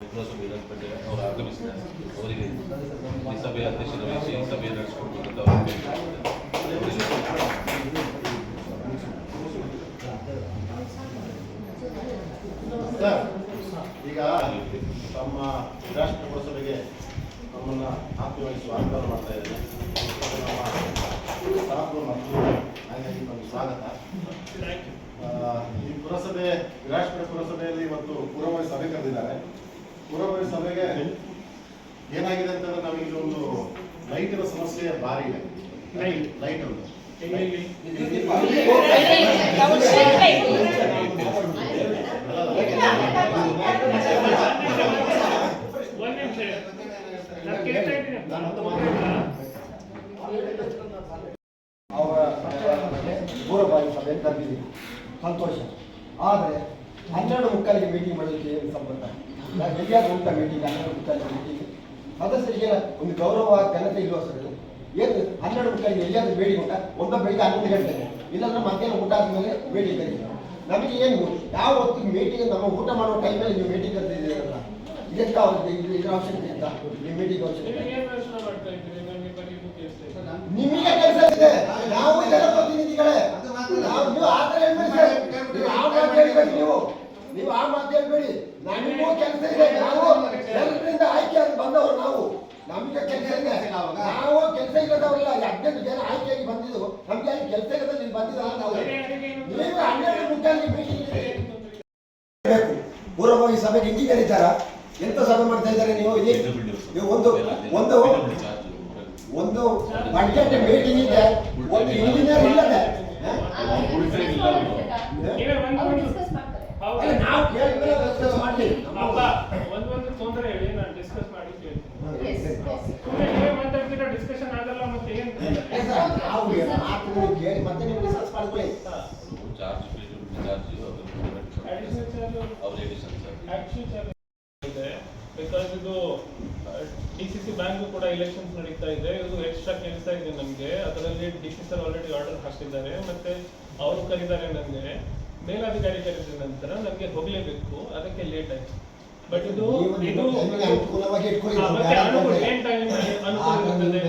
ಅವರು ಆಗಮಿಸಿದ್ದಾರೆ ಅವರಿಗೆ ಈಗ ತಮ್ಮ ರಾಷ್ಟ್ರ ಪುರಸಭೆಗೆ ನಮ್ಮನ್ನ ಆತ್ಮೀಯವಾಗಿ ಸ್ವಾಗತ ಮಾಡ್ತಾ ಇದ್ದೇನೆ ಹಾಗಾಗಿ ನಮಗೆ ಸ್ವಾಗತ ಈ ಪುರಸಭೆ ವಿರಾಜಪೇಟೆ ಪುರಸಭೆಯಲ್ಲಿ ಇವತ್ತು ಪುರವರಿ ಸಭೆ ಕರೆದಿದ್ದಾರೆ. ಪುರವರಿ ಸಭೆಗೆ ಏನಾಗಿದೆ ಅಂತಂದ್ರೆ ನಮಗೆ ಒಂದು ಲೈಟಿನ ಸಮಸ್ಯೆ ಭಾರಿ ಇದೆ? ಲೈಟ್. ಒಂದು ಒಂದ್ ನಿಮಿಷ ನಾನು ಕೇಳ್ತಾ ಇದ್ದೀನಿ ಅವರ ಪೂರ್ವಭಾವಿ ಸಭೆ ಕರೆದಿದ್ದೀವಿ. ಸಂತೋಷ. ಆದರೆ ಹನ್ನೆರಡು ಮುಕ್ಕಾಲಿಗೆ ಮೀಟಿಂಗ್ ಮಾಡಲಿಕ್ಕೆ ಏನು ಸಂಬಂಧ? ನಾನು ಎಲ್ಲಿಯಾದ್ರೂ ಉಂಟ ಮೀಟಿಂಗ್ ಹನ್ನೆರಡು ಮುಕ್ಕಾಲಿಗೆ ಮೀಟಿಂಗ್ ಸದಸ್ಯರಿಗೆ ಒಂದು ಗೌರವ ಘನತೆ ಇಲ್ವಾ ಸರ್? ಏನು ಹನ್ನೆರಡು ಮುಕ್ಕಾಲಿಗೆ ಎಲ್ಲಿಯಾದ್ರೂ ಬೇಡಿ ಉಂಟ? ಒಂದ ಬೆಳಿಗ್ಗೆ ಹನ್ನೊಂದು ಗಂಟೆಗೆ. ಇಲ್ಲಾಂದ್ರೆ ಮಧ್ಯಾಹ್ನ ಊಟ ಆದ್ಮೇಲೆ ಬೇಡಿ ಕರೀ ನಮಗೆ ಏನು ಯಾವ ಹೊತ್ತು ಮೀಟಿಂಗ್ ನಮ್ಮ ಊಟ ಮಾಡುವ ಟೈಮಲ್ಲಿ ನೀವು ಮೀಟಿಂಗ್ ಕರೆದಿದ್ದೀರಲ್ಲ ಇದಕ್ಕೆ ಅವರಿಗೆ ಇದು ಇದರ ಅವಶ್ಯಕತೆ ಇತ್ತ ನಿಮ್ಮ ಮೀಟಿಂಗ್ ಅವಶ್ಯಕತೆ. ನಿಮಗೆ ಕೆಲಸ ಇದೆ. ನಾವು ಜನಪ್ರತಿನಿಧಿಗಳೇ ನಾವು ನೀವು ಆ ಥರ ಹೇಳ್ಬೇಡಿ ನೀವು. ನೀವು ಆ ಮಾತು ಹೇಳ್ಬೇಡಿ ನಮಗೂ ಕೆಲಸ ಇದೆ ನಾವು ಜನರಿಂದ ಆಯ್ಕೆ ಆಗಿ ಬಂದವರು ನಾವು ನಮಗೆ ಕೆಲಸ ಇದೆ ನಾವು ಕೆಲಸ ಇಲ್ಲದವರಲ್ಲ ಹದಿನೆಂಟು ಜನ ಆಯ್ಕೆಯಾಗಿ ಬಂದಿದ್ದು ನಮ್ಗೆ ಅಲ್ಲಿ ಕೆಲಸ ಇಲ್ಲದ ನೀವು ಬಂದಿದ್ದಲ್ಲ ನಾವು ನೀವು ಹನ್ನೆರಡು ಬೇಕು ಪೂರ್ವಭಾವಿ ಸಭೆಗೆ ಹಿಂಗೆ ಕರೀತಾರ ಎಂತ ಸಭೆ ಮಾಡ್ತಾ ಇದ್ದಾರೆ ನೀವು ಇಲ್ಲಿ ನೀವು ಒಂದು ಒಂದು ಒಂದು ಬಡ್ಜೆಟ್ ಮೀಟಿಂಗ್ ಇದೆ ಒಂದು ಇಂಜಿನಿಯರ್ ಇಲ್ಲದೆ ಹ? ನೀವೇ ಕೇಳಿದ್ಮೇಲೆ ಒಂದೊಂದು ಮಾಡ್ಲಿ. ಅಪ್ಪ ಒಂದ್ ತೊಂದರೆ ಹೇಳಿ ನಾನು ಡಿಸ್ಕಸ್ ಮಾಡಿ ಮಾತಾಡ್ತೀರಾ ಡಿಸ್ಕಷನ್ ಆಗಲ್ಲ ಮತ್ತೆ ಏನು? ಮಾತು ಕೇಳಿ ಮತ್ತೆ ನೀವು ಡಿಸ್ಕಸ್ ಮಾಡ್ಕೊಳ್ಳಿ. ಚಾರ್ಜ್ ಅಡಿಷನಲ್ ಚಾರ್ಜ್ ಬಿಕಾಸ್ ಇದು. ಡಿ ಸಿ ಸಿ ಬ್ಯಾಂಕ್ ಕೂಡ ಎಲೆಕ್ಷನ್ಸ್ ನಡೀತಾ ಇದೆ. ಇದು ಎಕ್ಸ್ಟ್ರಾ ಕೆಲಸ ಇದೆ ನಮಗೆ. ಅದರಲ್ಲಿ D C sir already order ಹಾಕಿದ್ದಾರೆ ಮತ್ತೆ ಅವರು ಕರೀತಾರೆ ನನಗೆ ಮೇಲಾಧಿಕಾರಿ ಕರೆದ ನಂತರ ನಮಗೆ ಹೋಗ್ಲೇಬೇಕು. ಅದಕ್ಕೆ ಲೇಟ್ ಆಯ್ತು. ಬಟ್ ಇದು ಇದು ಅನುಕೂಲವಾಗಿ ಇಟ್ಕೊಳ್ಳಿ. ಏನ್ ಟೈಮ್ ಅನುಕೂಲ ಇರ್ತದೆ.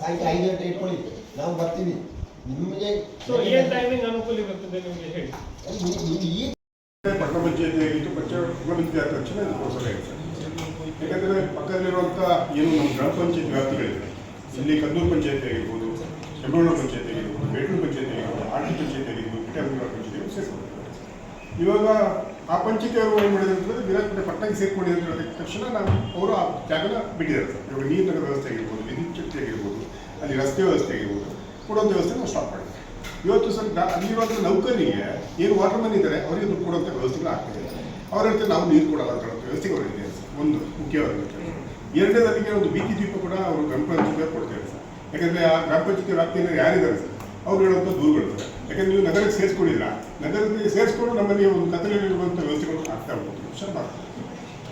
ಸಾಯಂಕಾಲ ಐದು ಗಂಟೆ ಇಟ್ಕೊಳ್ಳಿ. ನಾವು ಬರ್ತೀವಿ. ನಿಮಗೆ ಸೊ ಏನ್ ಟೈಮಿಂಗ್ ಅನುಕೂಲ ಇರುತ್ತದೆ ನಿಮಗೆ ಹೇಳಿ. ನೀವು- ನೀವು ಈ ಪಟ್ಟಣ ಪಂಚಾಯತಿ ಆಗಿತ್ತು ಪಂಚಾಯತ್ ಪಟ್ಟಣ ಪಂಚಾಯತ್ ತಕ್ಷಣ ಇದು ಪ್ರೋತ್ಸಾಹ ಯಾಕಂದರೆ ಪಕ್ಕದಲ್ಲಿರುವಂಥ ಏನು ನಮ್ಮ ಗ್ರಾಮ ಪಂಚಾಯತ್ ವ್ಯಾಪ್ತಿಗಳಿದೆ. ಇಲ್ಲಿ ಕದ್ದೂರು ಪಂಚಾಯತಿ ಆಗಿರ್ಬೋದು ಹೆಬ್ಬಳ್ಳ ಪಂಚಾಯತಿ ಆಗಿರ್ಬೋದು ಬೇಟೂರು ಪಂಚಾಯತಿ ಆಗಿರ್ಬೋದು ಆಟಿ ಪಂಚಾಯತಿ ಆಗಿರ್ಬೋದು ಇವಾಗ ಆ ಪಂಚಿಕೆಯವರು ಅವರು ಏನು ಮಾಡಿದ್ರು ಅಂತಂದ್ರೆ ವಿರಾಜಪೇಟೆ ಪಟ್ಟಣಕ್ಕೆ ಅಂತ ತಕ್ಷಣ ನಾವು ಅವರು ಆ ಜಾಗನ ಬಿಟ್ಟಿದ್ದಾರೆ. ಸರ್ ಇವಾಗ ನೀರಿನ ವ್ಯವಸ್ಥೆ ಆಗಿರ್ಬೋದು, ವಿದ್ಯುತ್ ಶಕ್ತಿ ಆಗಿರ್ಬೋದು, ಅಲ್ಲಿ ರಸ್ತೆ ವ್ಯವಸ್ಥೆ ಆಗಿರ್ಬೋದು, ಕೊಡೋಂಥ ವ್ಯವಸ್ಥೆ ನಾವು ಸ್ಟಾಪ್ ಮಾಡಿದ್ವಿ ಇವತ್ತು ಸರ್ ಅಲ್ಲಿರುವಂಥ ನೌಕರರಿಗೆ ಏನು ವಾಟರ್ ಮನ್ ಇದ್ದಾರೆ, ಅವರಿಗೆ ದುಡ್ಡು ಕೊಡುವಂಥ ವ್ಯವಸ್ಥೆಗಳು ಆಗ್ತಿದೆ ಅವ್ರ ಹೇಳ್ತಾರೆ, ನಾವು ನೀರು ಕೊಡಲ್ಲ ಅಂತ ವ್ಯವಸ್ಥೆ ಅವರಿಗೆ ಸರ್. ಒಂದು ಮುಖ್ಯವಾದ ಎರಡನೇದಾಗಿ ಒಂದು ಬೀದಿ ದೀಪ ಕೂಡ ಅವರು ಗ್ರಾಮ ಪಂಚಾಯತ್ ಕೊಡ್ತಾರೆ ಸರ್. ಯಾಕಂದರೆ ಆ ಗ್ರಾಮ ಪಂಚಾಯತಿ ವ್ಯಾಪ್ತಿಯಲ್ಲಿ ಯಾರಿದ್ದಾರೆ ಸರ್? ಅವ್ರು ಹೇಳುವಂಥ ದೂರುಗಳು ಸರ್. ಯಾಕಂದ್ರೆ ನೀವು ನಗರಕ್ಕೆ ಸೇರಿಸ್ಕೊಂಡಿಲ್ಲ ನಗರದಲ್ಲಿ ಸೇರಿಸ್ಕೊಂಡು ನಮ್ಮಲ್ಲಿ ಒಂದು ಕತ್ತಲೆಯಲ್ಲಿರುವಂಥ ವ್ಯವಸ್ಥೆಗಳು ಆಗ್ತಾ ಹೋಗ್ತದೆ ಸ್ವಲ್ಪ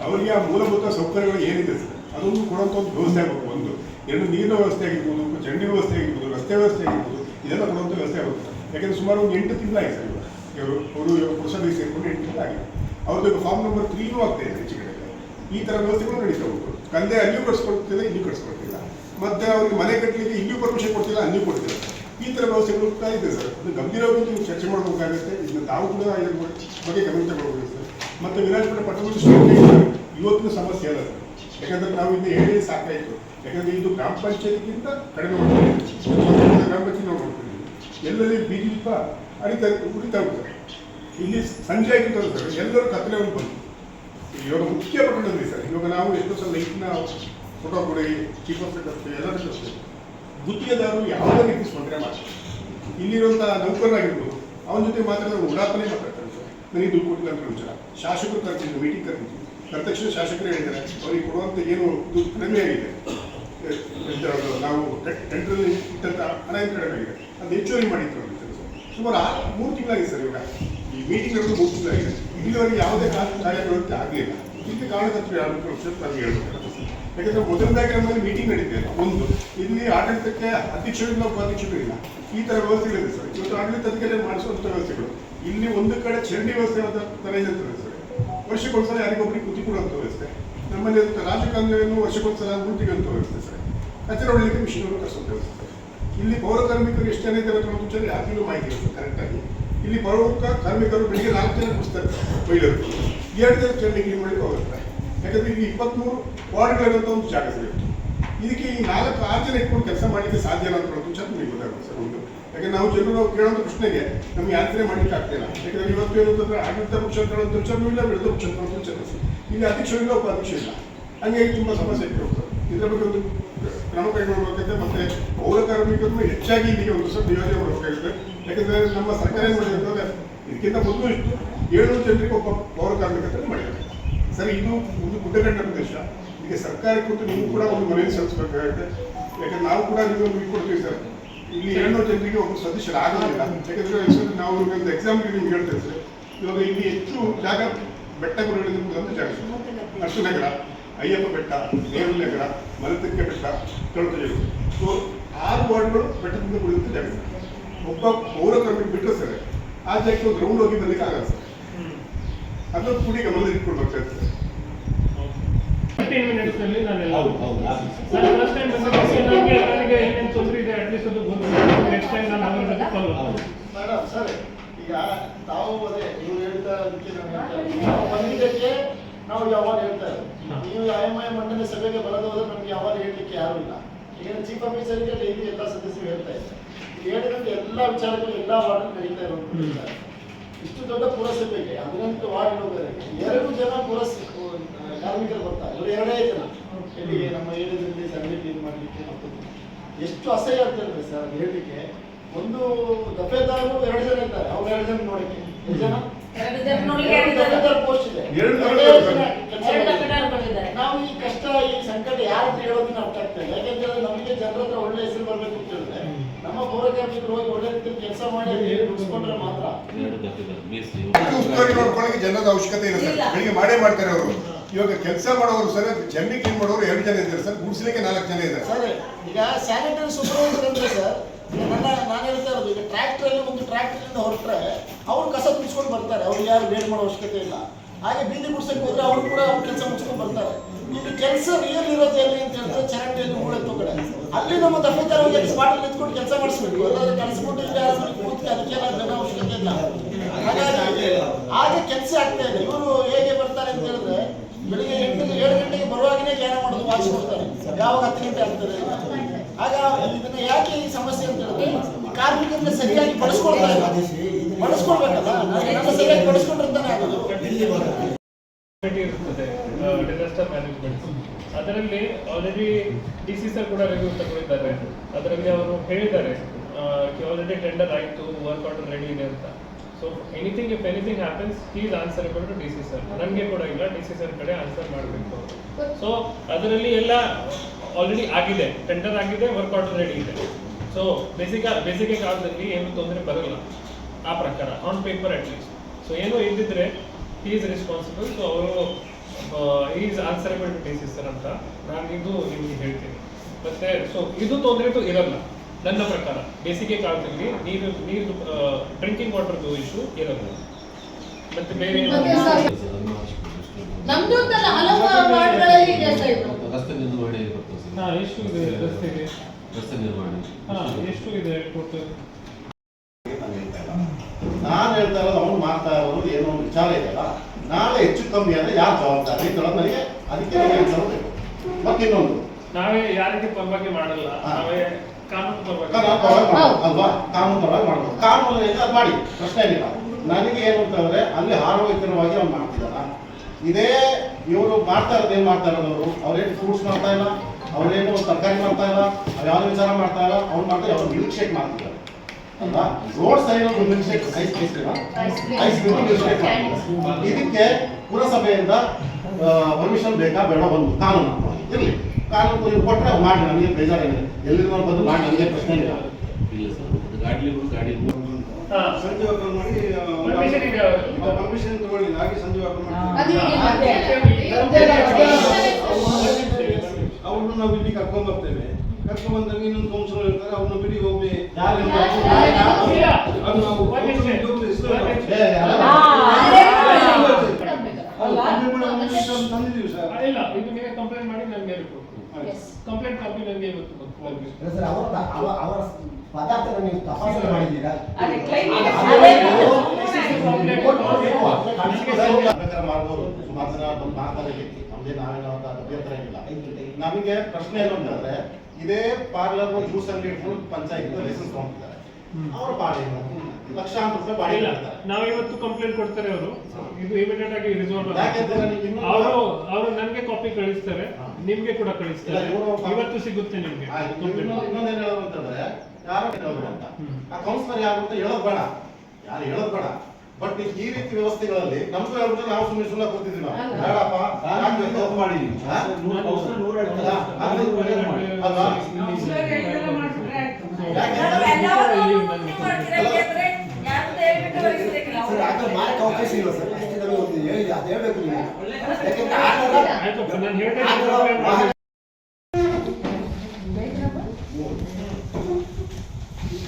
ಅವರಿಗೆ ಆ ಮೂಲಭೂತ ಸೌಕರ್ಯಗಳು ಏನಿದೆ ಸರ್? ಅದೊಂದು ಒಂದು ವ್ಯವಸ್ಥೆ ಆಗಬೇಕು, ಒಂದು. ಎರಡು ನೀರಿನ ವ್ಯವಸ್ಥೆ ಆಗಿರ್ಬೋದು ಚಂಡಿ ವ್ಯವಸ್ಥೆ ಆಗಿರ್ಬೋದು, ರಸ್ತೆ ವ್ಯವಸ್ಥೆ ಆಗಿರ್ಬೋದು, ಇದೆಲ್ಲ ಕೊಡುವಂಥ ವ್ಯವಸ್ಥೆ ಆಗುತ್ತೆ. ಯಾಕೆಂದ್ರೆ ಸುಮಾರು ಒಂದು ಎಂಟು ತಿಂಗಳಾಗಿದೆ ಸರ್ ಇವರು, ಅವರು ಪುರುಷರಿಗೆ ಸೇರಿಕೊಂಡು ಎಂಟು ತಿಂಗಳಾಗಿದೆ ಅವ್ರದ್ದು ಫಾರ್ಮ್ ನಂಬರ್ ತ್ರೀನೂ ಆಗ್ತಾ ಇದೆ ಹೆಚ್ಚು ಕಡೆ. ಈ ಥರ ವ್ಯವಸ್ಥೆಗಳು ನಡೀತಾ ಹೋಗ್ಬೋದು ಕಂದೆ ಅಲ್ಲಿಯೂ ಕಟ್ಸ್ಕೊಡ್ತಿಲ್ಲ ಇಲ್ಲಿಯೂ ಕಟ್ಸ್ಕೊಡ್ತಿಲ್ಲ ಮತ್ತೆ ಅವ್ರಿಗೆ ಮನೆ ಕಟ್ಟಲಿಕ್ಕೆ ಇಲ್ಲಿಯೂ ಪರ್ಮಿಷನ್ ಕೊಡ್ತಿಲ್ಲ, ಅಲ್ಲಿಯೂ ಕೊಡ್ತಿಲ್ಲ. ಈ ಥರ ವ್ಯವಸ್ಥೆಗಳು ಹೋಗ್ತಾ ಇದೆ ಸರ್. ಅದು ಗಂಭೀರವಾಗಿ ನೀವು ಚರ್ಚೆ ಮಾಡಬೇಕಾಗುತ್ತೆ. ಇದನ್ನ ತಾವು ಕೂಡ ಇದ್ರ ಬಗ್ಗೆ ಗಮನ ತಗೊಳ್ಬೇಕು ಸರ್. ಮತ್ತೆ ವಿರಾಜಪೇಟೆ ಪಟ್ಟಣ ಇವತ್ತಿನ ಸಮಸ್ಯೆ ಅಲ್ಲ ಸರ್. ಯಾಕಂದ್ರೆ ನಾವು ಇಲ್ಲಿ ಹೇಳಿ ಸಾಕಾಯಿತು. ಯಾಕಂದ್ರೆ ಇದು ಗ್ರಾಮ ಪಂಚಾಯತ್ಗಿಂತ ಕಡಿಮೆ ಗ್ರಾಮ ಪಂಚಾಯತ್ ನಾವು ಮಾಡ್ತೀವಿ ಎಲ್ಲೆಲ್ಲಿ ಬೀಜ ಅಡಿತ ಉಳಿತಾ ಹೋಗ್ತಾರೆ. ಇಲ್ಲಿ ಸಂಜೆ ಆಗಿತ್ತು ಸರ್. ಎಲ್ಲರೂ ಕತ್ತಲೆ ಬಂತು. ಇವಾಗ ಮುಖ್ಯ ಪಟ್ಟಣದಲ್ಲಿ ಸರ್. ಇವಾಗ ನಾವು ಎಷ್ಟೋ ಸಲ ಲೈಟ್ನ ಫೋಟೋ ಕೊಡಿ ಚೀಫ್ ಆಫ್ ಎಲ್ಲರೂ ಕಳಿಸ್ತೀವಿ ಗುತ್ತಿಗೆದಾರರು ಯಾವುದೇ ರೀತಿ ಸ್ಪಂದನೆ ಮಾಡ್ತಾರೆ. ಇಲ್ಲಿರುವಂಥ ನೌಕರರಾಗಿರ್ಬೋದು, ಅವನ ಜೊತೆ ಮಾತಾಡಿದ್ರೆ ಉಡಾಪನೆ ಮಾತಾಡ್ತಾರೆ ನನಗೆ ದುಡ್ಡು ಕೊಟ್ಟಿಲ್ಲ ಅಂತ ವಿಚಾರ. ಶಾಸಕರು ಕರ್ತಿದ್ವಿ ಮೀಟಿಂಗ್ ಕರ್ತಿದ್ವಿ ಕರೆದ ತಕ್ಷಣ ಶಾಸಕರು ಹೇಳಿದ್ದಾರೆ, ಅವರಿಗೆ ಕೊಡುವಂಥ ಏನು ದುಡ್ಡು ಕಡಿಮೆ ಆಗಿದೆ. ನಾವು ಟೆಂಟ್ರಲ್ಲಿ ಇಟ್ಟಂಥ ಹಣ ಏನು ಕಡಿಮೆ ಆಗಿದೆ? ಅದು ಹೆಚ್ಚುವರಿ ಮಾಡಿದ್ರು ಸರ್ ಸುಮಾರು ಆರು, ಮೂರು ತಿಂಗಳಾಗಿದೆ ಸರ್ ಇವಾಗ. ಈ ಮೀಟಿಂಗ್ ಅವರು ಮೂರು ತಿಂಗಳಾಗಿದೆ. ಇಲ್ಲಿವರೆಗೆ ಯಾವುದೇ ಕಾರ್ಯ ಕಾರ್ಯಪ್ರವೃತ್ತಿ ಆಗಲಿಲ್ಲ. ಇದಕ್ಕೆ ಕಾರಣಕರ್ತರು ಯಾರು ನಮಗೆ ಹೇಳ್ಬೇಕಾಗುತ್ತೆ ಯಾಕಂದ್ರೆ ಮೊದಲನೇದಾಗಿ ನಮ್ಮಲ್ಲಿ ಮೀಟಿಂಗ್ ನಡೀತಿದೆ ಒಂದು. ಇಲ್ಲಿ ಆಡಳಿತಕ್ಕೆ ಅಧ್ಯಕ್ಷರಿಂದ ಉಪಾಧ್ಯಕ್ಷರು ಇಲ್ಲ. ಈ ತರ ವ್ಯವಸ್ಥೆಗಳಿದೆ ಸರ್. ಇವತ್ತು ಆಡಳಿತ ಅಧಿಕಾರಿ ಮಾಡಿಸುವಂಥ ವ್ಯವಸ್ಥೆಗಳು. ಇಲ್ಲಿ ಒಂದು ಕಡೆ ಚರಂಡಿ ವ್ಯವಸ್ಥೆ ತರ ಇದೆ ಸರ್. ವರ್ಷಕ್ಕೊಂದ್ಸಲ ಯಾರಿಗೊಬ್ಬರಿಗೆ ಕುತಿ ಕೊಡುವಂಥ ವ್ಯವಸ್ಥೆ. ನಮ್ಮಲ್ಲಿ ಅಂತ ವರ್ಷಕ್ಕೊಂದ್ಸಲ ವರ್ಷಕ್ಕೊಂದ್ಸಲ ಅಂತ ವ್ಯವಸ್ಥೆ ಸರ್. ಕಚರ ಹೊಡಲಿಕ್ಕೆ ಮಿಷಿನವರು ಕರ್ಸೋದು ವ್ಯವಸ್ಥೆ ಇಲ್ಲಿ ಪೌರ ಕಾರ್ಮಿಕರು ಎಷ್ಟು ಜನ ಇದ್ದಾರೆ ಅಂತ ಮುಂಚೆ ಯಾರಿಗೂ ಮಾಹಿತಿ ಇರುತ್ತೆ ಕರೆಕ್ಟಾಗಿ ಇಲ್ಲಿ ಪೌರ ಕಾರ್ಮಿಕರು ಬೆಳಿಗ್ಗೆ ನಾಲ್ಕು ಜನ ಮುಗಿಸ್ತಾರೆ ಮಹಿಳೆಯರು. ಎರಡು ಜನ ಚರಂಡಿ ಕ್ಲೀನ್ ಮಾಡಲಿಕ್ಕೆ ಹೋಗುತ್ತೆ. ಯಾಕಂದ್ರೆ ಇಲ್ಲಿ ಇಪ್ಪತ್ಮೂರು ವಾರ್ಡ್ಗಳಿರುವಂಥ ಒಂದು ಜಾಗ ಸಿಗುತ್ತೆ ಇದಕ್ಕೆ ಈ ನಾಲ್ಕು ಆರು ಜನ ಇಟ್ಕೊಂಡು ಕೆಲಸ ಮಾಡಲಿಕ್ಕೆ ಸಾಧ್ಯ ಅಂತ ಹೇಳೋದು ಚಂದ ನಿಮಗೆ ಗೊತ್ತಾಗುತ್ತೆ ಸರ್ ಒಂದು. ಯಾಕಂದ್ರೆ ನಾವು ಜನರು ಕೇಳೋಂಥ ಪ್ರಶ್ನೆಗೆ ನಮ್ಗೆ ಯಾತ್ರೆ ಮಾಡಲಿಕ್ಕೆ ಆಗ್ತಿಲ್ಲ ಯಾಕಂದ್ರೆ ಇವತ್ತು ಏನಂತಂದ್ರೆ ಆಡಳಿತ ಪಕ್ಷಗಳು ಅಂತ ಹೇಳೋದು ಇಲ್ಲ ಬೆಳೆದ ಪಕ್ಷಗಳು ಅಂತ ವಿಚಾರ ಇಲ್ಲಿ ಇಲ್ಲಿ ಅಧ್ಯಕ್ಷ ಇಲ್ಲ ಉಪಾಧ್ಯಕ್ಷ ಇಲ್ಲ. ಹಂಗಾಗಿ ತುಂಬ ಸಮಸ್ಯೆ ಇತ್ತು ಇದರ ಬಗ್ಗೆ ಒಂದು ಕ್ರಮ ಕೈಗೊಳ್ಳಬೇಕಂತೆ ಮತ್ತೆ ಪೌರ ಕಾರ್ಮಿಕರನ್ನು ಹೆಚ್ಚಾಗಿ ಇಲ್ಲಿಗೆ ಒಂದು ಸ್ವಲ್ಪ ನಿಯೋಜನೆ ಮಾಡಬೇಕಾಗುತ್ತೆ ಯಾಕಂದ್ರೆ ನಮ್ಮ ಸರ್ಕಾರ ಏನು ಮಾಡಿದ್ರೆ ಇದಕ್ಕಿಂತ ಮೊದಲು ಇಷ್ಟು ಏಳು ಜನರಿಗೆ ಒಬ್ಬ ಪೌರ ಕಾರ್ಮಿಕರನ್ನು ಮಾಡಿದ್ದಾರೆ. ಸರಿ ಇದು ಒಂದು ಗುಡ್ಡಗಂಡ ಪ್ರದೇಶ. ಈಗ ಸರ್ಕಾರಕ್ಕೆ ಕೊಟ್ಟು ನೀವು ಕೂಡ ಒಂದು ಮನವಿ ಸಲ್ಲಿಸಬೇಕಾಗುತ್ತೆ ಯಾಕಂದ್ರೆ ನಾವು ಕೂಡ ನಿಮಗೆ ಒಂದು ಕೊಡ್ತೀವಿ ಸರ್. ಇಲ್ಲಿ ಎರಡು ಜನರಿಗೆ ಒಂದು ಸದಸ್ಯರು ಆಗೋದಿಲ್ಲ. ಯಾಕಂದ್ರೆ ನಾವು ಒಂದು ಎಕ್ಸಾಂಪಲ್ ನಿಮ್ಗೆ ಹೇಳ್ತೇವೆ ಸರ್. ಇವಾಗ ಇಲ್ಲಿ ಹೆಚ್ಚು ಜಾಗ ಬೆಟ್ಟ ಗುಡ್ಡಗಳಿಂದ ಅಂತ ಜಾಗ ಸರ್. ಅಷ್ಟು ನಗರ ಅಯ್ಯಪ್ಪ ಬೆಟ್ಟ ನಗರ ಮಲತಕ್ಕೆ ಬೆಟ್ಟ ಕಳುತಜರು ಸೊ ಆರು ವಾರ್ಡ್ಗಳು ಬೆಟ್ಟದಿಂದ ಕುಳಿತ ಜಾಗ. ಒಬ್ಬ ಪೌರ ಕಾರ್ಮಿಕ ಬಿಟ್ಟರೆ ಸರ್. ಆ ಜಾಗಕ್ಕೆ ಒಂದು ರೌಂಡ್ ಹೋಗಿ ಬರ್ಲಿಕ್ಕೆ ಆಗಲ್ಲ ಸರ್. ಅದನ್ನು ಕೂಡಿ ಗಮನ ಅದು ಮೇಡಮ್ ಸರ್ ಈಗ ತಾವು ಅದೇ ನೀವು ಹೇಳ್ತಾ ಅದಕ್ಕೆ. ನಾವು ಬಂದಿದ್ದಕ್ಕೆ ನಾವು ಯಾವಾಗ ಹೇಳ್ತಾ ಇರೋದು? ನೀವು ಐ ಎಂ ಐ ಮಂಡನೆ ಸಭೆಗೆ ಬರೋದು ಹೋದ್ರೆ ನಮ್ಗೆ ಯಾವಾಗ ಹೇಳ್ಲಿಕ್ಕೆ ಯಾರು ಇಲ್ಲ. ಈಗ ಚೀಫ್ ಆಫೀಸರ್ಗೆ ಡೈಲಿ ಎಲ್ಲ ಸದಸ್ಯರು ಹೇಳ್ತಾ ಇದ್ದಾರೆ. ಹೇಳಿದಂತೆ ಎಲ್ಲ ವಿಚಾರಗಳು ಎಲ್ಲ ವಾರ್ಡ್ ನಡೀತಾ ಇರೋದು. ಇಷ್ಟು ದೊಡ್ಡ ಪುರಸಭೆಗೆ ಹದಿನೆಂಟು ವಾರ್ಡ್ ಎರಡು ಜನ ಪುರಸ್ ಕಾರ್ಮಿಕರು ಬರ್ತಾರೆ. ಇವರು ಎರಡೇ ಜನ. ಇಲ್ಲಿಗೆ ನಮ್ಮ ಏರಿಯಾದಲ್ಲಿ ಸಗಣಿ ಕ್ಲೀನ್ ಮಾಡಲಿಕ್ಕೆ ಮತ್ತು ಎಷ್ಟು ಅಸಹ್ಯ ಆಗ್ತದೆ ಸರ್ ಅದು ಹೇಳಲಿಕ್ಕೆ ಒಂದು ದಫೇದಾರರು ಎರಡು ಜನ ಇದ್ದಾರೆ. ಅವ್ರು ಎರಡು ಜನ ನೋಡಕ್ಕೆ. ಎಷ್ಟು ಜನ? ಪೋಸ್ಟ್ ಇದೆ ಎರಡು ಜನ. ಎರಡೇ ಜನ ಕೆಲ್ಸ ಎರಡು ಮಾಡ್ತಾರೆ. ದಫೇದಾರ್ ಬಂದಿದ್ದಾರೆ. ನಾವು ಈ ಕಷ್ಟ ಈ ಸಂಕಟ ಯಾರು ಹತ್ರ ಹೇಳೋದನ್ನ ಅರ್ಥ ಆಗ್ತಾ ಇಲ್ಲ. ಯಾಕಂದ್ರೆ ನಮಗೆ ಜನರ ಹತ್ರ ಒಳ್ಳೆ ಹೆಸರು ಬರ್ಬೇಕು ಅಂತ ಹೇಳಿದ್ರೆ ನಮ್ಮ ಪೌರ ಕಾರ್ಮಿಕರು ಹೋಗಿ ಒಳ್ಳೆ ಕೆಲಸ ಮಾಡಿ ಮುಗಿಸ್ಕೊಂಡ್ರೆ ಮಾತ್ರ. ಜನದ ಅವಶ್ಯಕತೆ ಇಲ್ಲ ಸರ್. ಬೆಳಿಗ್ಗೆ ಮಾಡೇ ಮಾಡ್ತಾರೆ ಅವರು. ಇವಾಗ ಕೆಲಸ ಮಾಡೋರು ಸರ್ ಚಂಡಿ ಕ್ಲೀನ್ ಮಾಡೋರು ಎರಡು ಜನ ಇದ್ದಾರೆ ಸರ್. ಗುಡಿಸ್ಲಿಕ್ಕೆ ನಾಲ್ಕು ಜನ ಇದ್ದಾರೆ ಸರ್. ಈಗ ಸ್ಯಾನಿಟರಿ ಸೂಪರ್ವೈಸರ್ ಅಂದ್ರೆ ಸರ್ ನನ್ನ ನಾನು ಹೇಳ್ತಾ ಇರೋದು ಈಗ ಟ್ರ್ಯಾಕ್ಟರ್ ಅಲ್ಲಿ ಒಂದು ಟ್ರ್ಯಾಕ್ಟರ್ ಇಂದ ಹೊರಟ್ರೆ ಅವ್ರು ಕಸ ಮುಚ್ಕೊಂಡು ಬರ್ತಾರೆ. ಅವ್ರು ಯಾರು ವೇಟ್ ಮಾಡೋ ಅವಶ್ಯಕತೆ ಇಲ್ಲ. ಹಾಗೆ ಬೀದಿ ಗುಡಿಸಕ್ಕೆ ಹೋದ್ರೆ ಅವ್ರು ಕೂಡ ಅವ್ರ ಕೆಲಸ ಮುಚ್ಕೊಂಡು ಬರ್ತಾರೆ. ಇಲ್ಲಿ ಕೆಲಸ ರಿಯಲ್ ಇರೋದು ಎಲ್ಲಿ ಅಂತ ಹೇಳಿದ್ರೆ ಚರಂಡಿಯಲ್ಲಿ ಮೂಳೆ ಕಡೆ ಅಲ್ಲಿ ನಮ್ಮ ದಫೇದಾರ ಹೋಗಿ ಸ್ಪಾಟ್ ಅಲ್ಲಿ ನಿಂತ್ಕೊಂಡು ಕೆಲಸ ಮಾಡಿಸ್ಬೇಕು. ಅಲ್ಲಾದ್ರೆ ಕಳಿಸ್ಬಿಟ್ಟು ಇಲ್ಲಿ ಕೂತ್ಕೆ ಅದಕ್ಕೆಲ್ಲ ಜನ ಅವಶ್ಯಕತೆ ಇಲ್ಲ ಹಾಗಾಗಿ ಹಾಗೆ ಕೆಲಸ ಆಗ್ತಾ ಇದೆ. ಇವರು ಹೇಗೆ ಬರ್ತಾರೆ ಅಂತ ಹೇಳಿದ್ರೆ ಬೆಳಿಗ್ಗೆ ಎಂಟು, ಏಳು ಗಂಟೆಗೆ ಬರುವಾಗಲೇ ಧ್ಯಾನ ಮಾಡೋದು ವಾಚ್ ಕೊಡ್ತಾರೆ. ಯಾವಾಗ ಹತ್ತು ಗಂಟೆ ಆಗ್ತದೆ. ಆಗ ಇದನ್ನ ಯಾಕೆ ಈ ಸಮಸ್ಯೆ ಅಂತ ಹೇಳಿದ್ರೆ ಕಾರ್ಮಿಕರನ್ನ ಸರಿಯಾಗಿ ಬಳಸ್ಕೊಳ್ತಾ ಇಲ್ಲ. ಬಳಸ್ಕೊಳ್ಬೇಕಲ್ಲ? ಸರಿಯಾಗಿ ಬಳಸ್ಕೊಂಡಿರ್ತಾನೆ ಆಗೋದು. ಅದರಲ್ಲಿ ಆಲ್ರೆಡಿ ಡಿ ಸಿ ಸರ್ ಕೂಡ ರಿವ್ಯೂ ತಗೊಂಡಿದ್ದಾರೆ ಅದರಲ್ಲಿ ಅವರು ಹೇಳಿದ್ದಾರೆ ಆಲ್ರೆಡಿ ಟೆಂಡರ್ ಆಯಿತು ವರ್ಕ್ ಆರ್ಡರ್ ರೆಡಿ ಇದೆ ಅಂತ. So anything if anything happens he answer answerable D C sir ನನಗೆ ಕೂಡ ಇಲ್ಲ ಡಿ ಸಿ ಸರ್ ಕಡೆ ಆನ್ಸರ್ ಮಾಡಬೇಕು. ಸೊ ಅದರಲ್ಲಿ ಎಲ್ಲ ಆಲ್ರೆಡಿ ಆಗಿದೆ ಟೆಂಡರ್ ಆಗಿದೆ ವರ್ಕ್ ಆರ್ಡರ್ ರೆಡಿ ಇದೆ. ಸೊ ಬೇಸಿಕ್ ಬೇಸಿಗೆ ಕಾಲದಲ್ಲಿ ಏನು ತೊಂದರೆ ಬರಲ್ಲ, ಆ ಪ್ರಕಾರ ಆನ್ ಪೇಪರ್ ಅಟ್ಲೀಸ್ಟ್ ಸೊ ಏನೋ ಇದ್ದಿದ್ರೆ ಹೀ ಇಸ್ ರೆಸ್ಪಾನ್ಸಿಬಲ್ ಸೊ ಅವರು is answerable to D C ಅಂತ ನಾನು ಇದು ನಿಮಗೆ ಹೇಳ್ತೀನಿ. ಮತ್ತೆ ಸೊ ಇದು ತೊಂದರೆ ಇರಲ್ಲ. ನನ್ನ ಪ್ರಕಾರ ಬೇಸಿಗೆ ಕಾಲದಲ್ಲಿ ನೀರು ನೀರು ಡ್ರಿಂಕಿಂಗ್ ವಾಟರ್ದು ಇಶ್ಯೂ ಇರಲ್ಲ. ಮತ್ತೆ ಬೇರೆ ರಸ್ತೆ ನಿರ್ವಹಣೆ ಎಷ್ಟು ಇದೆ ರಸ್ತೆಗೆ ರಸ್ತೆ ನಿರ್ವಹಣೆ. ಹಾ ಎಷ್ಟು ಇದೆ ಟೋಟಲ್ ನಾನು ಹೇಳ್ತಾ ಇರೋದು ಅವ್ನು ಮಾಡ್ತಾ ಇರೋದು ಏನೋ ಒಂದು ವಿಚಾರ ಇದೆಯಲ್ಲ. ನಾಳೆ ಹೆಚ್ಚು ಕಮ್ಮಿ ಆದರೆ ಯಾರು ಜವಾಬ್ದಾರಿ? ಅಂತ ಹೇಳೋದು ನನಗೆ ಅದಕ್ಕೆ ಬೇಕು. ಮತ್ತೆ ಇನ್ನೊಂದು ನಾವೇ ಯಾರಿಗೆ ಪರವಾಗಿ ಮಾಡಲ್ಲ. ನಾವೇ ಕಾನೂನು ಪರವಾಗಿ ಅಲ್ವಾ? ಕಾನೂನು ಪರವಾಗಿ ಮಾಡ್ಬೋದು ಕಾನೂನು ಅದು ಮಾಡಿ ಪ್ರಶ್ನೆ ಏನಿಲ್ಲ ನನಗೆ ಏನು ಅಂತಂದ್ರೆ ಅಲ್ಲಿ ಆರೋಗ್ಯಕರವಾಗಿ ಅವ್ನು ಮಾಡ್ತಿದ್ದಾನ ಇದೇ ಇವರು ಮಾಡ್ತಾ ಇರೋದು ಏನು ಮಾಡ್ತಾ ಇರೋದವರು ಅವರು? ಅವ್ರೇನು ಫ್ರೂಟ್ಸ್ ಮಾಡ್ತಾ ಇಲ್ಲ ಅವ್ರೇನು ತರಕಾರಿ ಮಾಡ್ತಾ ಇಲ್ಲ ಅವ್ರು ಯಾವ್ದು ವಿಚಾರ ಮಾಡ್ತಾ ಇಲ್ಲ ಅವ್ರು ಮಾಡ್ತಾ ಅವ್ರು ಮಿಲ್ಕ್ ಶೇಕ್ ಮಾಡ್ತಿದ್ದಾರೆ. ಅಲ್ವಾ ರೋಡ್ ಸೈಡ್ ಒಂದು milkshake ice ice cream ice cream milkshake ಇದಕ್ಕೆ ಪುರಸಭೆಯಿಂದ ಪರ್ಮಿಷನ್ ಬೇಕಾ ಬೇಡ ಒಂದು ಕಾನೂನು ಇರಲಿ. ಕಾನೂನು ನೀವು ಕೊಟ್ಟರೆ ಮಾಡಿ ನನಗೆ ಬೇಜಾರಾಗಿದೆ ಎಲ್ಲಿಂದ ಬಂದು ಮಾಡಿ ನಮಗೆ ಪ್ರಶ್ನೆ ಇಲ್ಲ. ಇಲ್ಲ ಸರ್ ಅದು ಗಾಡಿ ಗಾಡಿ ಸಂಜೆ ವಾಪರ್ ಮಾಡಿ ಪರ್ಮಿಷನ್ ತಗೊಳ್ಳಿಲ್ಲ ಹಾಗೆ ಸಂಜೆ ಮಾಡಿ ಅವ್ರನ್ನ ನಾವು ಇಲ್ಲಿ ಕರ್ಕೊಂಡ್ ಬರ್ತೇವೆ ಕರ್ಕೊಂಡ್ ಬಂದಾಗ ಇನ್ನೊಂದು ಕೌನ್ಸಿಲರ್ ಇರ್ತಾರೆ ಅವ್ರನ್ನ ಬಿಡಿ ಒಮ್ಮೆ ತಂದಿದ್ದೀವಿ ಸರ್ ಇಲ್ಲ ಇದು ನೀವೇ ಕಂಪ್ಲೇಂಟ್ ಮಾಡಿ ನನಗೆ ಕಂಪ್ಲೇಂಟ್ ಕಾಪಿ ನನಗೆ ಇವತ್ತು ಸರ್ ಅವರ ಅವ- ಅವರ ಪದಾರ್ಥನ ನೀವು ತಪಾಸಣೆ ಮಾಡಿದ್ದೀರಾ ಮಾಡ್ಬೋದು ಸುಮಾರು ಜನ ಬಂದು ಮಾತಾಡಿ ನಮ್ದೇ ನಾವೇನೋ ಅಂತ ಅಭ್ಯಂತರ ಇಲ್ಲ ನಮಗೆ ಪ್ರಶ್ನೆ ಏನು ಅಂತಂದ್ರೆ ಇದೇ ಪಾರ್ಲರ್ ಜ್ಯೂಸ್ ಅಂಗಡಿ ಇಟ್ಕೊಂಡು ಪಂಚಾಯತ್ ಲೈಸೆನ್ಸ್ ತಗೊಂಡಿದ್ದಾರೆ. ಅವ್ರ ಬಾಡಿ ಲಕ್ಷಾಂತರ ರೂಪಾಯಿ ಇಲ್ಲ. ನಾವು ಇವತ್ತು ಕಂಪ್ಲೇಂಟ್ ಕೊಡ್ತಾರೆ ಅವರು. ಇದು ಇಮಿಡಿಯೇಟ್ ಆಗಿ ರಿಸಾಲ್ವ್ ಅವರು ಅವರು ನನಗೆ ಕಾಪಿ ಕಳಿಸ್ತಾರೆ ನಿಮಗೆ ಕೂಡ ಕಳಿಸ್ತಾರೆ. ಇವತ್ತು ಸಿಗುತ್ತೆ ನಿಮಗೆ ಇನ್ನೊಂದೇನು ಹೇಳೋದು ಅಂತಂದ್ರೆ ಯಾರು ಅಂತ. ಆ ಕೌನ್ಸಿಲರ್ ಯಾರು ಅಂತ ಹೇಳೋದು ಬೇಡ. ಯಾರು ಹೇಳೋದು ಬೇಡ. ಬಟ್ ಈ ರೀತಿ ವ್ಯವಸ್ಥೆಗಳಲ್ಲಿ ನಮ್ಗೂ ಹೇಳ್ಬಿಟ್ಟು ನಾವು ಸುಮ್ಮನೆ ಸುಮ್ಮನೆ ಕೊಡ್ತಿದ್ವಿ ನಾವು. ಬೇಡಪ್ಪ? ಸರ್ ಅವಕಾಶ ಇಲ್ಲ ಅದು ಹೇಳ್ಬೇಕು ನೀವು. ಯಾಕೆಂದ್ರೆ.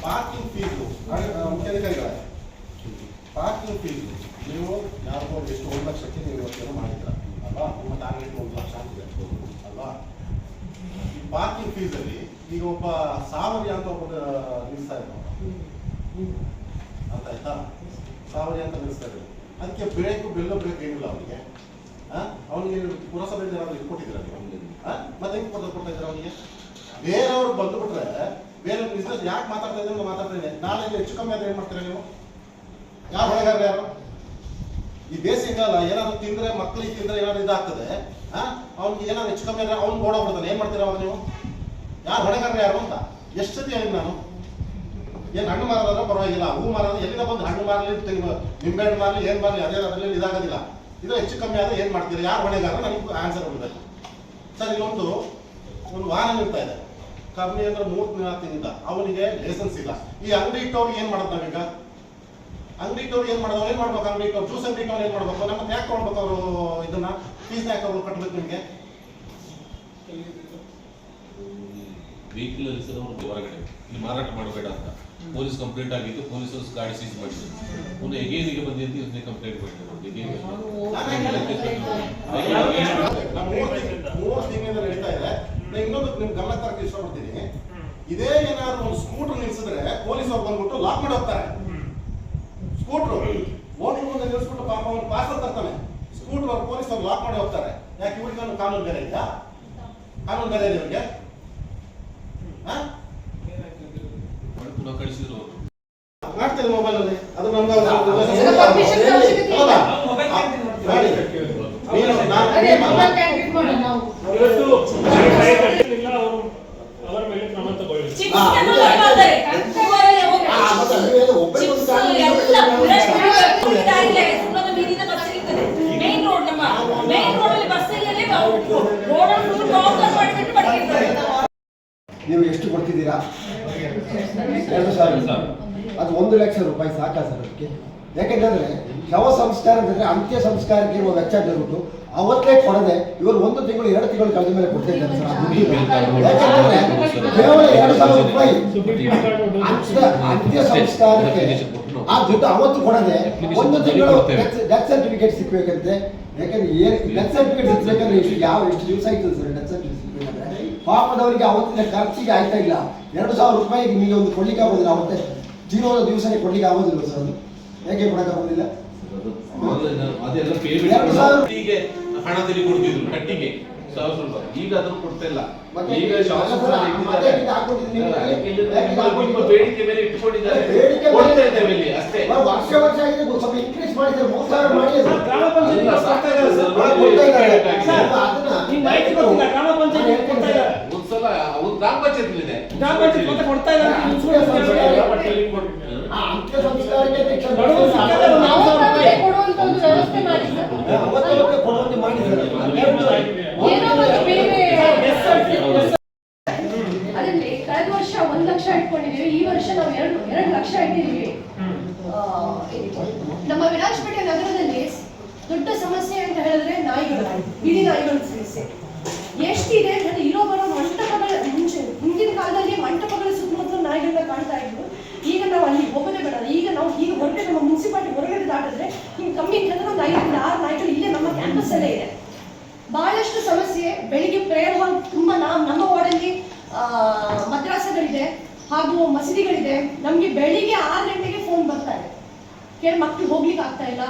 ಪಾರ್ಕಿಂಗ್ ಫೀಸು ಮುಖ್ಯಾಧಿಕಾರಿಗಳೇ ಪಾರ್ಕಿಂಗ್ ಫೀಸು ನೀವು ಯಾರಿಗೋ ಎಷ್ಟು ಒಂದು ಲಕ್ಷಕ್ಕೆ ನೀವು ಇವತ್ತೇನೋ ಮಾಡಿದ್ರ, ಅಲ್ವಾ? ನಿಮ್ಮ ಟಾರ್ಗೆಟ್ ಒಂದು ಲಕ್ಷ ಅಲ್ವಾ? ಈ ಪಾರ್ಕಿಂಗ್ ಫೀಸಲ್ಲಿ ಈಗ ಒಬ್ಬ ಸಾವರಿ ಅಂತ ಒಬ್ಬ ನಿಲ್ಲಿಸ್ತಾ ಇದ್ದಾನೆ ಅಂತ ಆಯ್ತಾ? ಸಾವರಿ ಅಂತ ನಿಲ್ಲಿಸ್ತಾ ಇದ್ದಾರೆ ಅದಕ್ಕೆ ಬ್ರೇಕು, ಬೆಲ್ಲ ಬ್ರೇಕ್ ಏನಿಲ್ಲ ಅವನಿಗೆ. ಅವನಿಗೆ ಪುರಸಭೆ ಏನಾದ್ರು ಇದು ಕೊಟ್ಟಿದ್ದೀರಾ ನೀವು? ಮತ್ತೆ ಹೆಂಗೆ ಕೊಡ್ತಾ ಕೊಡ್ತಾ ಇದ್ದಾರೆ ಅವನಿಗೆ? ಬೇರೆಯವ್ರು ಬಂದುಬಿಟ್ರೆ, ಬೇರೆ ಬಿಸ್ನೆಸ್ ಯಾಕೆ ಮಾತಾಡ್ತಾ ಇದ್ದಾರೆ ಮಾತಾಡ್ತಾ ನಾಳೆ ಹೆಚ್ಚು ಕಮ್ಮಿ ಆದರೆ ಏನು ಮಾಡ್ತೀರಾ ನೀವು? ಯಾರು ಹೊಣೆಗಾರ ಯಾರು? ಈ ಬೇಸಿಗೆಗಾಲ ಏನಾದ್ರು ತಿಂದ್ರೆ ಮಕ್ಕಳಿಗೆ ತಿಂದ್ರೆ ಏನಾದ್ರು ಇದಾಗ್ತದೆ ಅವ್ನಿಗೆ ಏನಾದ್ರು ಹೆಚ್ಚು ಕಮ್ಮಿ ಆದ್ರೆ ಅವ್ನು ಓಡೋಗ್ಬಿಡ್ತಾನೆ ಏನ್ ಮಾಡ್ತೀರಾ ಅವಾಗ ನೀವು? ಯಾರು ಹೊಣೆಗಾರ ಯಾರು ಅಂತ? ಎಷ್ಟು ಸತಿ ಹೇಳಿ ನಾನು? ಏನ್ ಹಣ್ಣು ಮಾರೋದಾದ್ರೆ ಪರವಾಗಿಲ್ಲ. ಹೂ ಮಾರೋದು ಎಲ್ಲಿಂದ ಬಂದು ಹಣ್ಣು ಮಾರಲಿ ನಿಂಬೆ ಹಣ್ಣು ಮಾರಲಿ, ಏನ್ ಮಾರಲಿ, ಅದೇ ಅದರಲ್ಲಿ ಇದಾಗೋದಿಲ್ಲ ಇದು ಹೆಚ್ಚು ಕಮ್ಮಿ ಆದ್ರೆ ಏನ್ ಮಾಡ್ತೀರಾ? ಯಾರು ಹೊಣೆಗಾರ ನನಗೆ ಆನ್ಸರ್ ಕೊಡಬೇಕು ಸರ್, ಇಲ್ಲೊಂದು ಒಂದು ವಾಹನ ನಿಲ್ತಾ ಇದೆ. ಕಮ್ಮಿ ಅಂದ್ರೆ ಮೂರು ದಿನ ತಿಂದ ಅವನಿಗೆ ಲೈಸೆನ್ಸ್ ಇಲ್ಲ. ಈ ಅಂಗಡಿ ಇಟ್ಟವ್ರಿಗೆ ಏನ್ ಮಾಡೋದು ನಾವೀಗ? ಅಂಗಡಿ ಏನು ಏನ್ ಮಾಡೋದು ಏನ್ ಮಾಡ್ಬೇಕು? ಅಂಗಡಿ ಇಟ್ಟವ್ರು ಜ್ಯೂಸ್ ಅಂಗಡಿ ಇಟ್ಟವ್ರು ಏನ್ ಮಾಡ್ಬೇಕು? ನಮ್ಮ ಯಾಕೆ ತಗೊಳ್ಬೇಕು ಅವರು ಇದನ್ನ? ಫೀಸ್ ಯಾಕೆ ಅವ್ರು ಕಟ್ಬೇಕು ನಿಮ್ಗೆ? ವೆಹಿಕಲ್ ಅಲ್ಲಿ ಸರ್ ಅವ್ರು ಹೊರಗಡೆ. ಇಲ್ಲಿ ಮಾರಾಟ ಮಾಡಬೇಡ ಅಂತ. ಪೊಲೀಸ್ ಕಂಪ್ಲೇಂಟ್ ಆಗಿತ್ತು ಪೊಲೀಸರು ಗಾಡಿ ಸೀಸ್ ಮಾಡಿದ್ರು. ಪುನಃ ಎಗೇನಿಗೆ ಬಂದಿದ್ದು ಇದನ್ನೇ ಕಂಪ್ಲೇಂಟ್ ಮಾಡಿದ್ರು ಮೂರು ತಿಂಗಳಿಂದ ನಡೀತಾ ಇದೆ ನಾನು ಇನ್ನೊಂದು ನಿಮ್ ಗಮನ ತರಕ್ಕೆ ಇಷ್ಟಪಡ್ತೀನಿ. ಇದೇ ಏನಾದ್ರು ಒಂದು ಸ್ಕೂಟರ್ ನಿಲ್ಸಿದ್ರೆ ಪೊಲೀಸ್ ಅವ್ರು ಬಂದ್ಬಿಟ್ಟು ಲಾಕ್ ಮಾಡಿ ಹೋಗ್ತಾರೆ. ಸ್ಕೂಟ್ರು. ಓಟಿಂಗ್ ಮುಂದೆ ನಿಲ್ಲಿಸ್ಬಿಟ್ಟು ಪಾಪ ಅವನು ಪಾರ್ಸಲ್ ತರ್ತಾನೆ ಸ್ಕೂಟರ್ ಅವ್ರು ಪೊಲೀಸ್ ಅವ್ರು ಲಾಕ್ ಮಾಡಿ ಹೋಗ್ತಾರೆ. ಯಾಕೆ ಇವ್ರಿಗೆ ಕಾನೂನು ಬೇರೆ ಇದೆಯಾ? ಕಾನೂನು ಬೇರೆ ಇದೆ ಇವ್ರಿಗೆ ಹಾ ಪುನಃ ಕಳಿಸಿದ್ರು ಅವರು ಮಾಡ್ತೇನೆ ಮೊಬೈಲ್ ಅಲ್ಲಿ ಅದು ನಮ್ಗೆ ಅದಕ್ಕೆ permission ಅವಶ್ಯಕತೆ ಇಲ್ಲ. ಮಾಡಿ. ನೀನು ನಾನು ಅದೇ ಮೊಬೈಲ್ ಟ್ಯಾಗ್ ಇಟ್ ಮಾಡೋಣ ನಾವು ಇವತ್ತು ಇಲ್ಲ ಅವರು ಅವರ ಮೇಲೆ ಕ್ರಮ ತಗೊಳ್ಳಿ ಚಿಪ್ಸ್ ತಗೊಂಡು ಮಾಡ್ತಾರೆ. ಕರ್ಕೊಂಡ್ಬರಲ್ಲ ಹೋಗಿ. ಆ, ಮತ್ತೆ ನೀವೇನು ಒಬ್ಬರೇ ಒಂದು ಚಿಪ್ಸ್ ಗಾಡಿ ಎಲ್ಲ ಹಿಡ್ಕೊಂಡು ಪುರಸ್ಕಾರ ಕೊಟ್ಟಿದ್ದಾರೆ. ಸುಮ್ಮನೆ ಬೀದಿನ ಬಸ್ ಇರ್ತದೆ. ಮೇನ್ ರೋಡ್ ನಮ್ಮ ಮೇನ್ ರೋಡ್ ಅಲ್ಲಿ ಬಸ್ ಇಲ್ಲದೆ ರೋಡ್ ಫುಲ್ ಕಾಂಪೌಂಡ್ ಮಾಡಿಬಿಟ್ಟು ಮಡಗಿರ್ತಾರೆ ನೀವು ಎಷ್ಟು ಕೊಡ್ತಿದ್ದೀರಾ ಎರಡು ಸಾವಿರ ಅದು ಒಂದು ಲಕ್ಷ ರೂಪಾಯಿ ಸಾಕಾ ಸರ್ ಅದಕ್ಕೆ ಯಾಕೆಂದ್ರೆ ಶವ ಸಂಸ್ಕಾರ ಅಂತ್ಯ ಸಂಸ್ಕಾರಕ್ಕೆ ಇರುವ ವೆಚ್ಚ ಬಿಟ್ಟು ಅವತ್ತೇ ಕೊಡದೆ ಇವರು ಒಂದು ತಿಂಗಳು ಎರಡು ತಿಂಗಳು ಕಳೆದ ಮೇಲೆ ಕೊಡ್ತಾ ಇದ್ದಾರೆ ಸರ್ ಆ ದುಡ್ಡು ಕೇವಲ ಎರಡು ಸಾವಿರ ರೂಪಾಯಿ. ಅಂತ್ಯ ಸಂಸ್ಕಾರಕ್ಕೆ ಆ ದುಡ್ಡು ಅವತ್ತು ಕೊಡದೆ ಒಂದು ತಿಂಗಳು ಡೆತ್ ಸರ್ಟಿಫಿಕೇಟ್ ಸಿಕ್ಬೇಕಂತೆ. ಯಾಕಂದ್ರೆ ಏನು ಡೆತ್ ಸರ್ಟಿಫಿಕೇಟ್ ಸಿಕ್ಬೇಕಂದ್ರೆ ಇಷ್ಟು ಯಾವ ಎಷ್ಟು ದಿವಸ ಆಯ್ತು ಸರ್ ಡೆತ್ ಸರ್ಟಿಫಿಕೇಟ್ ಪಾಪದವರಿಗೆ ಅವತ್ತಿನ ಖರ್ಚಿಗೆ ಆಯ್ತಾ ಇಲ್ಲ. ಎರಡು ಸಾವಿರ ರೂಪಾಯಿ ನಿಮಗೆ ಒಂದು ಕೊಡ್ಲಿಕ್ಕೆ ಆಗೋದಿಲ್ಲ ಅವತ್ತೇ. ಜೀವನದ ದಿವಸನೇ ಕೊಡ್ಲಿಕ್ಕೆ ಆಗೋದಿಲ್ಲ ಸರ್ ಅದು? ಯಾಕೆ ಕೊಡಕ್ಕಾಗೋದಿಲ್ಲ ಅದೆಲ್ಲ ಎರಡು ಪೇಮೆಂಟ್ ಸಾವಿರ- ಕಟ್ಟಿಗೆ ಹಣ ತೆಗೆ ಕೊಡ್ತಿದ್ರು ಕಟ್ಟಿಗೆ. ಸಾವಿರ ಸ್ವಲ್ಪ. ಈಗ ಅದನ್ನು ಕೊಡ್ತಿಲ್ಲ. ಮತ್ತೆ ಈಗ ಶಾಸಕರು ನಿಮ್ಮ ಬೇಡಿಕೆ ಮೇಲೆ ಇಟ್ಕೊಂಡಿದ್ದಾರೆ ಕೊಡ್ತಾ ಇದ್ದೇವೆ ಇಲ್ಲಿ ಅಷ್ಟೇ. ನಾವು ವರ್ಷ ವರ್ಷ ಆಗಿದೆ. ಸ್ವಲ್ಪ ಇನ್ಕ್ರೀಸ್ ಮಾಡಿದ್ರೆ ಮೂರು ಸಾವಿರ ಮಾಡಿ ಸರ್. ಕೊಡ್ತಾ ಇದ್ದಾರೆ. ಸರ್, ಅದನ್ನ ನಿಮ್ ಮಾಹಿತಿ ಗೊತ್ತಿಲ್ಲ, ಗ್ರಾಮ ಪಂಚಾಯತ್. ಒಂದ್ಸಲ ಅವ್ರು ಗ್ರಾಮ ಪಂಚಾಯತ್ ಇದೆ. ಗ್ರಾಮ ಪಂಚಾಯತ್ ಮತ್ತೆ ಕೊಡ್ತಾ ಇಲ್ಲ ಅಂತ ಇನ್ಸೂರೆನ್ಸ್ ಕೊಡ್ತೀನಿ ಆ ಅಂತ್ಯ ಸಂಸ್ಕಾರಕ್ಕೆ ದೀಕ್ಷೆ ವ್ಯವಸ್ಥೆ ಮಾಡಿ ಏನೋ ಒಂದು ಬೇರೆ ಅದರಲ್ಲಿ ಕಳೆದ ವರ್ಷ ಒಂದ್ ಲಕ್ಷ ಇಟ್ಕೊಂಡಿದೀವಿ ಈ ವರ್ಷ ನಾವು ಎರಡು ಎರಡು ಲಕ್ಷ ಇಟ್ಟಿದೀವಿ ನಮ್ಮ ವಿರಾಜಪೇಟೆ ನಗರದಲ್ಲಿ ದೊಡ್ಡ ಸಮಸ್ಯೆ ಅಂತ ಹೇಳಿದ್ರೆ ನಾಯಿಗಳು ಬಿಳಿ ನಾಯಿಗಳ ಸಮಸ್ಯೆ. ಎಷ್ಟಿದೆ ಅಂದ್ರೆ ಇರೋ ಬರೋ ಮಂಟಪಗಳ ಮುಂಚೆ ಹಿಂದಿನ ಕಾಲದಲ್ಲಿ ಮಂಟಪಗಳ ಸುತ್ತಮುತ್ತಲು ನಾಯಿಗಳನ್ನ ಕಾಣ್ತಾ ಇದ್ವು. ಈಗ ನಾವು ಅಲ್ಲಿ ಹೋಗೋದೇ ಬೇಡ. ಈಗ ನಾವು ಈಗ ಹೊರಗಡೆ ನಮ್ಮ ಮುನ್ಸಿಪಾಲಿಟಿ ಹೊರಗಡೆ ದಾಟಿದ್ರೆ ಹಿಂಗೆ ಕಮ್ಮಿ ಅಂತಂದ್ರೆ ಒಂದು ಐದರಿಂದ ಆರು ನಾಯಿಗಳು ಇಲ್ಲೇ ನಮ್ಮ ಕ್ಯಾಂಪಸ್ ಅಲ್ಲೇ ಇದೆ ಬಹಳಷ್ಟು ಸಮಸ್ಯೆ ಬೆಳಿಗ್ಗೆ ಪ್ರೇಯರ್ ಹಾಲ್ ತುಂಬಾ ನಮ್ಮ ವಾರ್ಡಲ್ಲಿ ಮದ್ರಾಸಗಳಿದೆ ಹಾಗೂ ಮಸೀದಿಗಳಿದೆ. ನಮಗೆ ಬೆಳಿಗ್ಗೆ ಆರು ಗಂಟೆಗೆ ಫೋನ್ ಬರ್ತಾ ಇದೆ. ಕೆಲವು ಮಕ್ಕಳು ಹೋಗ್ಲಿಕ್ಕೆ ಆಗ್ತಾ ಇಲ್ಲ.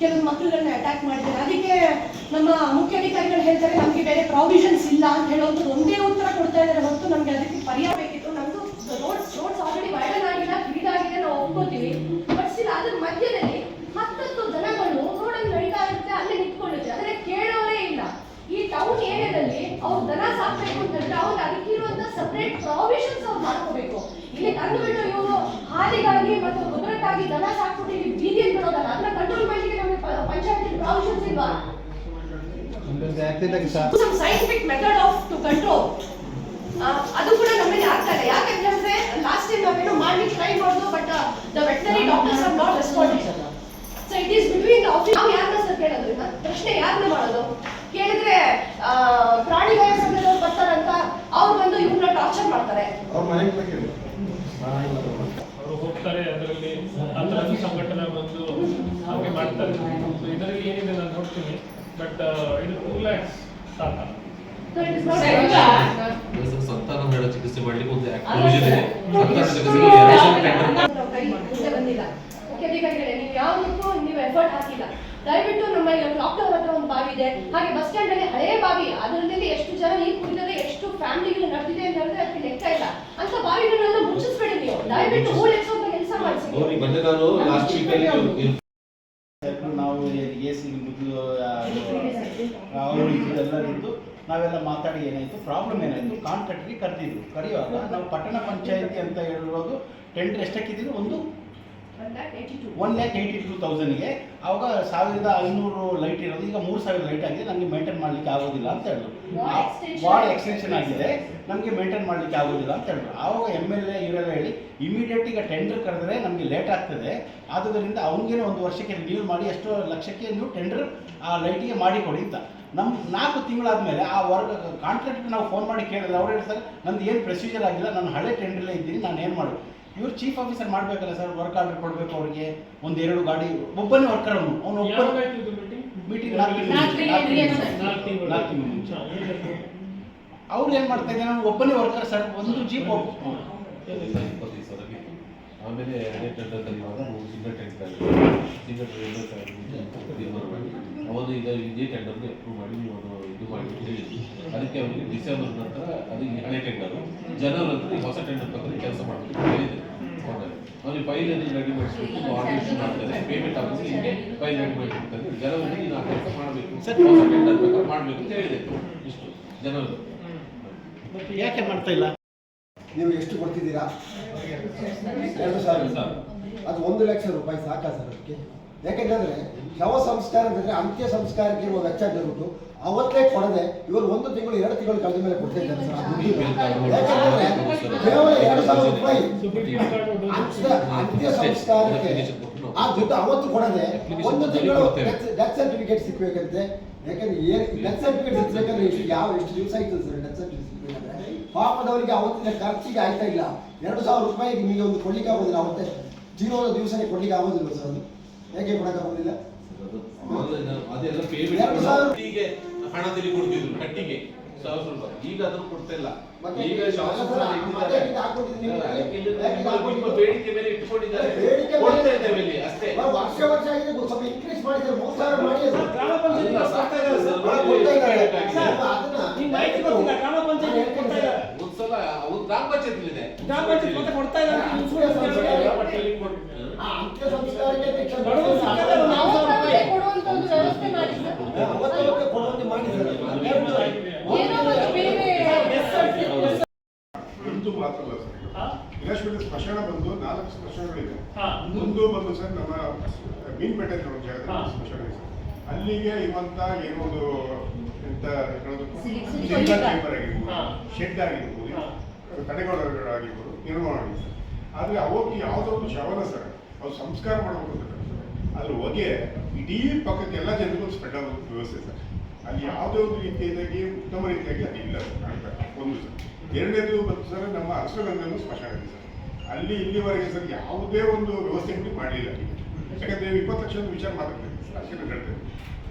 ಕೆಲವು ಮಕ್ಕಳುಗಳನ್ನ ಅಟ್ಯಾಕ್ ಮಾಡಿದ್ದಾರೆ. ಅದಕ್ಕೆ ನಮ್ಮ ಮುಖ್ಯಾಧಿಕಾರಿಗಳು ಹೇಳ್ತಾರೆ, ನಮಗೆ ಬೇರೆ ಪ್ರಾವಿಷನ್ಸ್ ಇಲ್ಲ ಅಂತ ಹೇಳುವಂಥದ್ದು ಒಂದೇ ಉತ್ತರ ಕೊಡ್ತಾ ಇದ್ದಾರೆ ಹೊತ್ತು ನಮಗೆ ಅದಕ್ಕೆ ಪರಿಹಾರ ಬೇಕಿತ್ತು. ನಮ್ದು ರೋಡ್ಸ್ ರೋಡ್ಸ್ ಆಲ್ರೆಡಿ ವೈಡನ್ ಆಗಿಲ್ಲ ಕಿರಿದಾಗಿದೆ ನಾವು ಒಪ್ಕೋತೀವಿ ಬಟ್ ಸ್ಟಿಲ್ ಅದ್ರ ಮಧ್ಯದಲ್ಲಿ ಹತ್ತತ್ತು ಜನಗಳು ರೋಡಲ್ಲಿ ನಡೀತಾ ಇರುತ್ತೆ ಅಲ್ಲೇ ನಿಂತ್ಕೊಳ್ಳುತ್ತೆ ಆದರೆ ಕೇಳೋರೇ ಇಲ್ಲ ಈ ಟೌನ್ ಏರಿಯಾದಲ್ಲಿ ಸಾಕ್ಬೇಕು ಅಂತಂದ್ರೆ ಅವ್ರು ಅದಕ್ಕೆ ಇರುವಂತ ಸಪರೇಟ್ ಪ್ರಾವಿಷನ್ಸ್ ಅವ್ರು ಮಾಡ್ಕೋಬೇಕು ಇಲ್ಲಿ ತಂದುಬಿಟ್ಟು ಇವರು ಹಾಲಿಗಾಗಿ ಮತ್ತು ಗೊಬ್ಬರಕ್ಕಾಗಿ ದನ ಸಾಕ್ಬಿಟ್ಟು ಇಲ್ಲಿ ಬೀದಿಯಲ್ಲಿ ಬಿಡೋದಲ್ಲ ಅದನ್ನ ಕಂಟ್ರೋಲ್ ಮಾಡಲಿಕ್ಕೆ ನಮಗೆ ಪಂಚಾಯತ್ ಪ್ರಾವಿಷನ್ಸ್ ಇಲ್ವಾ some scientific method of to control. ಆ, ಅದು ಕೂಡ ನಮ್ಮಲ್ಲಿ ಆಗ್ತಾ ಇಲ್ಲ. ಯಾಕಂದ್ರೆ ಲಾಸ್ಟ್ ಟೈಮ್ ನಾವೇನು ಮಾಡ್ಲಿಕ್ಕೆ ಟ್ರೈ ಮಾಡಿದ್ವು but the veterinary doctors are not responding so it is between ನಾವು ಯಾರನ್ನ ಸರ್ ಕೇಳೋದು? ಪ್ರಶ್ನೆ ಯಾರನ್ನ ಮಾಡೋದು ಕೇಳಿದ್ರೆ ಆ, ಪ್ರಾಣಿ ದಯಾ ಸಂಘದವ್ರು ಬರ್ತಾರಂತ ಅವ್ರು ಬಂದು ಇವ್ರನ್ನ ಟಾರ್ಚರ್ ಮಾಡ್ತಾರೆ ಅವ್ರ ಮನೆಗೆ ಬೇಕಿಲ್ಲ ಅವರು ಹೋಗ್ತಾರೆ ಅದರಲ್ಲಿ ಆ ಥರದ ಸಂಘಟನೆ ಬಂದು ಹಾಗೆ ಮಾಡ್ತಾರೆ So ಇದರಲ್ಲಿ ನೋಡ್ತೀನಿ ಬಟ್ ಇದು ಟೂ ಲ್ಯಾಕ್ಸ್ ಸಾಕ? ಸಂತಾನ ಮೇಳ ಚಿಕಿತ್ಸೆ ಮಾಡ್ಲಿಕ್ಕೆ ಒಂದು ಪ್ರೊವಿಷನ್ ಇದೆ ಸಂತಾನ ಚಿಕಿತ್ಸೆಗೆ ಬಂದಿಲ್ಲ. ನೀವು ಯಾವತ್ತೂ ನೀವು ಎಫರ್ಟ್ ಹಾಕಿಲ್ಲ. ದಯವಿಟ್ಟು ನಮ್ಮ ಇಲ್ಲಿ ಕ್ಲಾಕ್ ಟವರ್ ಹತ್ರ ಒಂದು ಬಾವಿ ಇದೆ. ಹಾಗೆ ಬಸ್ ಸ್ಟ್ಯಾಂಡ್ ಅಲ್ಲಿ ಹಳೆಯ ಬಾವಿ ಅದರಲ್ಲಿ ಎಷ್ಟು ಜನ ನೀರು ಕುಡಿದರೆ ಎಷ್ಟು ಫ್ಯಾಮಿಲಿಗಳು ನಡೆದಿದೆ ಅಂತ ಹೇಳಿದ್ರೆ ಅದಕ್ಕೆ ಲೆಕ್ಕ ಇಲ್ಲ. ಅಂತ ಬಾವಿಗಳನ್ನೆಲ್ಲ ಮುಚ್ಚಿಸ್ಬೇಡಿ ನೀವು. ದಯವಿಟ್ಟು ಹೂಳು ಎಕ್ಸೋಂತ ಕೆಲಸ ಮಾಡಿಸಿ ಮೊನ್ನೆ ನಾನು ಲಾಸ್ಟ್ ವೀಕ್ ಅಲ್ಲಿ ನಾವು ಎ ಸಿ ಅವರು ಎಲ್ಲರಿದ್ದು ನಾವೆಲ್ಲ ಮಾತಾಡಿ ಏನಾಯಿತು ಪ್ರಾಬ್ಲಮ್ ಏನಾಯಿತು ಕಾಂಟ್ರಾಕ್ಟ್ರಿಗೆ ಕರೆದಿದ್ರು. ಕರೆಯುವಾಗ ನಾವು ಪಟ್ಟಣ ಪಂಚಾಯಿತಿ ಅಂತ ಹೇಳಿರೋದು ಟೆಂಡರ್ ಎಷ್ಟಕ್ಕಿದ್ರು ಒಂದು ಒನ್ ಲ್ಯಾಕ್ ಏಯ್ಟಿ ಟೂ ತೌಸಂಡ್ಗೆ ಅವಾಗ ಸಾವಿರದ ಐನೂರು ಲೈಟ್ ಇರೋದು. ಈಗ ಮೂರು ಸಾವಿರ ಲೈಟ್ ಆಗಿದೆ. ನಮಗೆ ಮೇಂಟೈನ್ ಮಾಡಲಿಕ್ಕೆ ಆಗೋದಿಲ್ಲ ಅಂತ ಹೇಳಿದ್ರು. ವಾರ್ಡ್ ಎಕ್ಸ್ಟೆನ್ಷನ್ ಆಗಿದೆ. ನಮಗೆ ಮೇಂಟೈನ್ ಮಾಡಲಿಕ್ಕೆ ಆಗೋದಿಲ್ಲ ಅಂತ ಹೇಳಿದ್ರು. ಆವಾಗ ಎಂ ಎಲ್ ಎ ಇವರೆಲ್ಲ ಹೇಳಿ ಇಮಿಡಿಯೇಟ್ ಈಗ ಟೆಂಡರ್ ಕರೆದ್ರೆ ನಮಗೆ ಲೇಟ್ ಆಗ್ತದೆ. ಆದುದರಿಂದ ಅವ್ನಿಗೆ ಒಂದು ವರ್ಷಕ್ಕೆ ರಿನ್ಯೂ ಮಾಡಿ ಎಷ್ಟೋ ಲಕ್ಷಕ್ಕೆ ನೀವು ಟೆಂಡರ್ ಆ ಲೈಟಿಗೆ ಮಾಡಿ ಕೊಡಿ ಅಂತ. ನಮ್ಮ ನಾಲ್ಕು ತಿಂಗಳಾದಮೇಲೆ ಆ ವರ್ಗ ಕಾಂಟ್ರಾಕ್ಟ್ ನಾವು ಫೋನ್ ಮಾಡಿ ಕೇಳಿದ್ರೆ ಅವ್ರು ಹೇಳ್ತಾರೆ ನಂದು ಏನು ಪ್ರೊಸೀಜರ್ ಆಗಿಲ್ಲ. ನಾನು ಹಳೆ ಟೆಂಡರ್ಲೇ ಇದ್ದೀನಿ. ನಾನು ಏನು ಮಾಡು ಇವ್ರು ಚೀಫ್ ಆಫೀಸರ್ ಮಾಡಬೇಕಲ್ಲ ಸರ್ ವರ್ಕ್ ಆರ್ಡರ್ ಕೊಡಬೇಕು ಅವ್ರಿಗೆ. ಒಂದು ಎರಡು ಗಾಡಿ ಒಬ್ಬನೇ ವರ್ಕರ್ ಅವನು ಅವನು ಒಬ್ಬ ಮೀಟಿಂಗ್ ಅವ್ರು ಏನು ಮಾಡ್ತಾ ಇದ್ದಾರೆ? ನಾನು ಒಬ್ಬನೇ ವರ್ಕರ್ ಸರ್ ಒಂದು ಜೀಪ್ ಆಮೇಲೆ ಎರಡನೇ ಟೆಂಡರ್ ಕರೆಯುವಾಗ ಸಿಂಗಲ್ ಟೆಂಡರ್ ಸಿಂಗಲ್ ಟೆಂಡರ್ ಅವನು ಈಗ ಇದೇ ಟೆಂಡರ್ಗೆ ಅಪ್ರೂವ್ ಮಾಡಿ ನೀವು ಇದು ಮಾಡಿ ಹೇಳಿದ್ವಿ ಅದಕ್ಕೆ ಅವರಿಗೆ ಡಿಸೆಂಬರ್ ನಂತರ ಅದು ಹಳೆ ಟೆಂಡರ್ ಜನವರಿ ಹೊಸ ಟೆಂಡರ್ ತಗೊಂಡು ಕೆಲಸ ಮಾಡಬೇಕು ಅಂತ ಫೋನಲ್ಲಿ. ಅವನಿಗೆ ಫೈಲ್ ಅನ್ನು ರೆಡಿ ಮಾಡಿಸ್ಬೇಕು ಆರ್ಡರ್ ಮಾಡ್ತಾರೆ. ಪೇಮೆಂಟ್ ಆಗುತ್ತೆ ನಿಮಗೆ ಫೈಲ್ ರೆಡಿ ಮಾಡಿಬಿಡ್ತಾರೆ ಜನವರಿ ನಾವು ಕೆಲಸ ಮಾಡಬೇಕು. ಮಾಡಬೇಕು ಅಂತ ಹೇಳಿದೆ. ಇಷ್ಟು. ಜನವರಿ ಯಾಕೆ ಮಾಡ್ತಾ ಇಲ್ಲ? ನೀವು ಎಷ್ಟು ಕೊಡ್ತಿದ್ದೀರಾ? ಎರಡು ಸಾವಿರ. ಸಾವಿರ. ಅದು ಒಂದು ಲಕ್ಷ ರೂಪಾಯಿ ಸಾಕಾ ಸರ್ ಅದಕ್ಕೆ? ಯಾಕೆಂದ್ರೆ ಶವ ಸಂಸ್ಕಾರ ಅಂತಂದ್ರೆ ಅಂತ್ಯ ಸಂಸ್ಕಾರಕ್ಕೆ ಇರುವ ವೆಚ್ಚ ಜರುಗಿತು ಅವತ್ತೇ ಕೊಡದೆ ಇವರು ಒಂದು ತಿಂಗಳು ಎರಡು ತಿಂಗಳು ಕಳೆದ ಮೇಲೆ ಕೊಡ್ತಿದ್ದಾರೆ ಸರ್. ಯಾಕಂದ್ರೆ ಕೇವಲ ಎರಡು ಸಾವಿರ ರೂಪಾಯಿ ಅಂತ್ಯ ಸಂಸ್ಕಾರಕ್ಕೆ ಆ ದುಡ್ಡು ಅವತ್ತು ಕೊಡದೆ ಒಂದು ತಿಂಗಳು ಡೆತ್ ಸರ್ಟಿಫಿಕೇಟ್ ಸಿಕ್ಬೇಕಂತೆ ಯಾಕಂದ್ರೆ ಏನ್ ಡೆತ್ ಸರ್ಟಿಫಿಕೇಟ್ ಸಿಕ್ಬೇಕಂದ್ರೆ ಇಷ್ಟು ಯಾವ ಎಷ್ಟು ದಿವಸ ಆಯ್ತು ಸರ್ ಡೆತ್ ಸರ್ಟಿಫಿಕೇಟ್ ಸಿಗ್ಬೇಕಂದ್ರೆ? ಪಾಪದವರಿಗೆ ಅವತ್ತಿನ ಖರ್ಚಿಗೆ ಆಯ್ತಾ ಇಲ್ಲ. ಎರಡು ಸಾವಿರ ರೂಪಾಯಿ ನಿಮಗೆ ಒಂದು ಕೊಡ್ಲಿಕ್ಕೆ ಆಗೋದಿಲ್ಲ ಅವತ್ತೇ. ಜೀವನದ ದಿವಸನೇ ಕೊಡ್ಲಿಕ್ಕೆ ಆಗೋದಿಲ್ಲ ಸರ್ ಅದು. ಯಾಕೆ ಕೊಡಕ್ಕಾಗೋದಿಲ್ಲ ಅದೆಲ್ಲ ಪೇಮೆಂಟ್ ಹೀಗೆ ಹಣದಲ್ಲಿ ಕೊಡ್ತಿದ್ರು ಕಟ್ಟಿಗೆ. ಸಾವಿರ ಸ್ವಲ್ಪ. ಈಗ ಅದನ್ನು ಕೊಡ್ತಾ ಇಲ್ಲ. ಮತ್ತೆ ಈಗ ಶಾಸಕರು ನಿಮ್ಮ- ಬೇಡಿಕೆ ಮೇಲೆ ಇಟ್ಕೊಂಡಿದ್ದಾರೆ ಕೊಡ್ತಾ ಇದ್ದೇವೆ ಇಲ್ಲಿ ಅಷ್ಟೇ. ನಾವು ವರ್ಷ ವರ್ಷ ಆಗಿದೆ. ಸ್ವಲ್ಪ ಇನ್ಕ್ರೀಸ್ ಮಾಡಿದ್ದಾರೆ ಮೂರು ಸಾವಿರ ಮಾಡಿ ಅದು. ಗ್ರಾಮ ಪಂಚಾಯತ್ ಇದೆ ಸರ್. ಕೊಡ್ತಾ ಇದ್ದಾರೆ. ಸರ್, ಅದನ್ನ ನಿಮ್ ಮಾಹಿತಿ ಗೊತ್ತಿಲ್ಲ ಗ್ರಾಮ ಪಂಚಾಯತ್ ಕೊಡ್ತಾ ಇದ್ದಾರೆ. ಒಂದ್ಸಲ ಅವ್ರು ಗ್ರಾಮ ಪಂಚಾಯತ್ ಇದೆ. ಗ್ರಾಮ ಪಂಚಾಯತ್ ಮತ್ತೆ ಕೊಡ್ತಾ ಇದ್ದಾರೆ ಅಂತ ಇನ್ಸೂರೆನ್ಸ್ ಸಂಸ್ಕಾರ ಮಾಡ್ತಾರೆ. ಪಟ್ಟಿಯಲ್ಲಿ ಕೊಡ್- ಆ ಅಂತ್ಯ ಸಂಸ್ಕಾರಕ್ಕೆ ಭಿಕ್ಷೆ ಬಡವರು ಕೊಡ್ತಾರೆ. ಸಿಕ್ಕಿದ್ರೆ ಒಂದು ನಾಲ್ಕು ಸಾವಿರ ರೂಪಾಯಿ. ಕೊಡುವಂತ ಒಂದು ವ್ಯವಸ್ಥೆ ಮಾಡಿ ಸರ್. ಅವತ್ತೇ ಅವತ್ತೇ ಕೊಡುವಂತೆ ಮಾಡಿ ಸರ್. ಏನೋ ಒಂದು ಬೇರೆ ಒಂದು ಮಾತ್ರ ಅಲ್ಲ ಸರ್ ಇದು. ಹಾ? ವಿಲಾಸಪೇಟೆ ಸ್ಮಶಾನ ಬಂದು ನಾಲ್ಕು ಸ್ಮಶಾನಗಳಿದೆ ಹಾ. ಒಂದು ಬಂದು ಸರ್ ನಮ್ಮ ಮೀನ್ಪೇಟೆ ಅಂತ ಒಂದು. ಜಾಗದಲ್ಲಿ ಸ್ಮಶಾನ ಇದೆ. ಸರ್ ಅಲ್ಲಿಗೆ ಇವಂತ ಏನೋ ಒಂದು ಎಂತ ಚೇಂಬರ್ ಆಗಿರ್ಬೋದು ಹಾ. ಶೆಡ್ ಆಗಿರ್ಬೋದು ಹಾ. ತಡೆಗೋಳಾಗಿರ್ಬೋದು ನಿರ್ಮಾಣ ಆಗಿದೆ ಸರ್ ಆದರೆ ಅವತ್ತು ಯಾವುದೋ ಒಂದು ಶವನ ಸರ್ ಅವ್ರು ಸಂಸ್ಕಾರ ಮಾಡಬೇಕು ಅಂತ ಅದ್ರ ಹೊಗೆ ಇಡೀ ಪಕ್ಕಕ್ಕೆ ಎಲ್ಲ ಜನರಿಗೂ ಸ್ಪ್ರೆಡ್ ಆಗೋ ವ್ಯವಸ್ಥೆ ಸರ್ ಅಲ್ಲಿ ಯಾವುದೇ ಒಂದು ರೀತಿಯಾಗಿ ಉತ್ತಮ ರೀತಿಯಾಗಿ ಅಲ್ಲಿ ಇಲ್ಲ ಸರ್ ಕಾಣ್ತಾರೆ ಒಂದು ಸರ್ ಎರಡನೇದು ಬಂದು ಸರ್ ನಮ್ಮ ಅರಸಗಂಗಲ್ಲೂ ಸ್ಮಶಾನ ಇದೆ ಸರ್ ಅಲ್ಲಿ ಇಲ್ಲಿವರೆಗೆ ಸರ್ ಯಾವುದೇ ಒಂದು ವ್ಯವಸ್ಥೆ ಕೂಡ ಮಾಡಲಿಲ್ಲ ಯಾಕಂದ್ರೆ ಇಪ್ಪತ್ತು ಲಕ್ಷ ವಿಚಾರ ನಾನು ಹೇಳ್ತೇನೆ.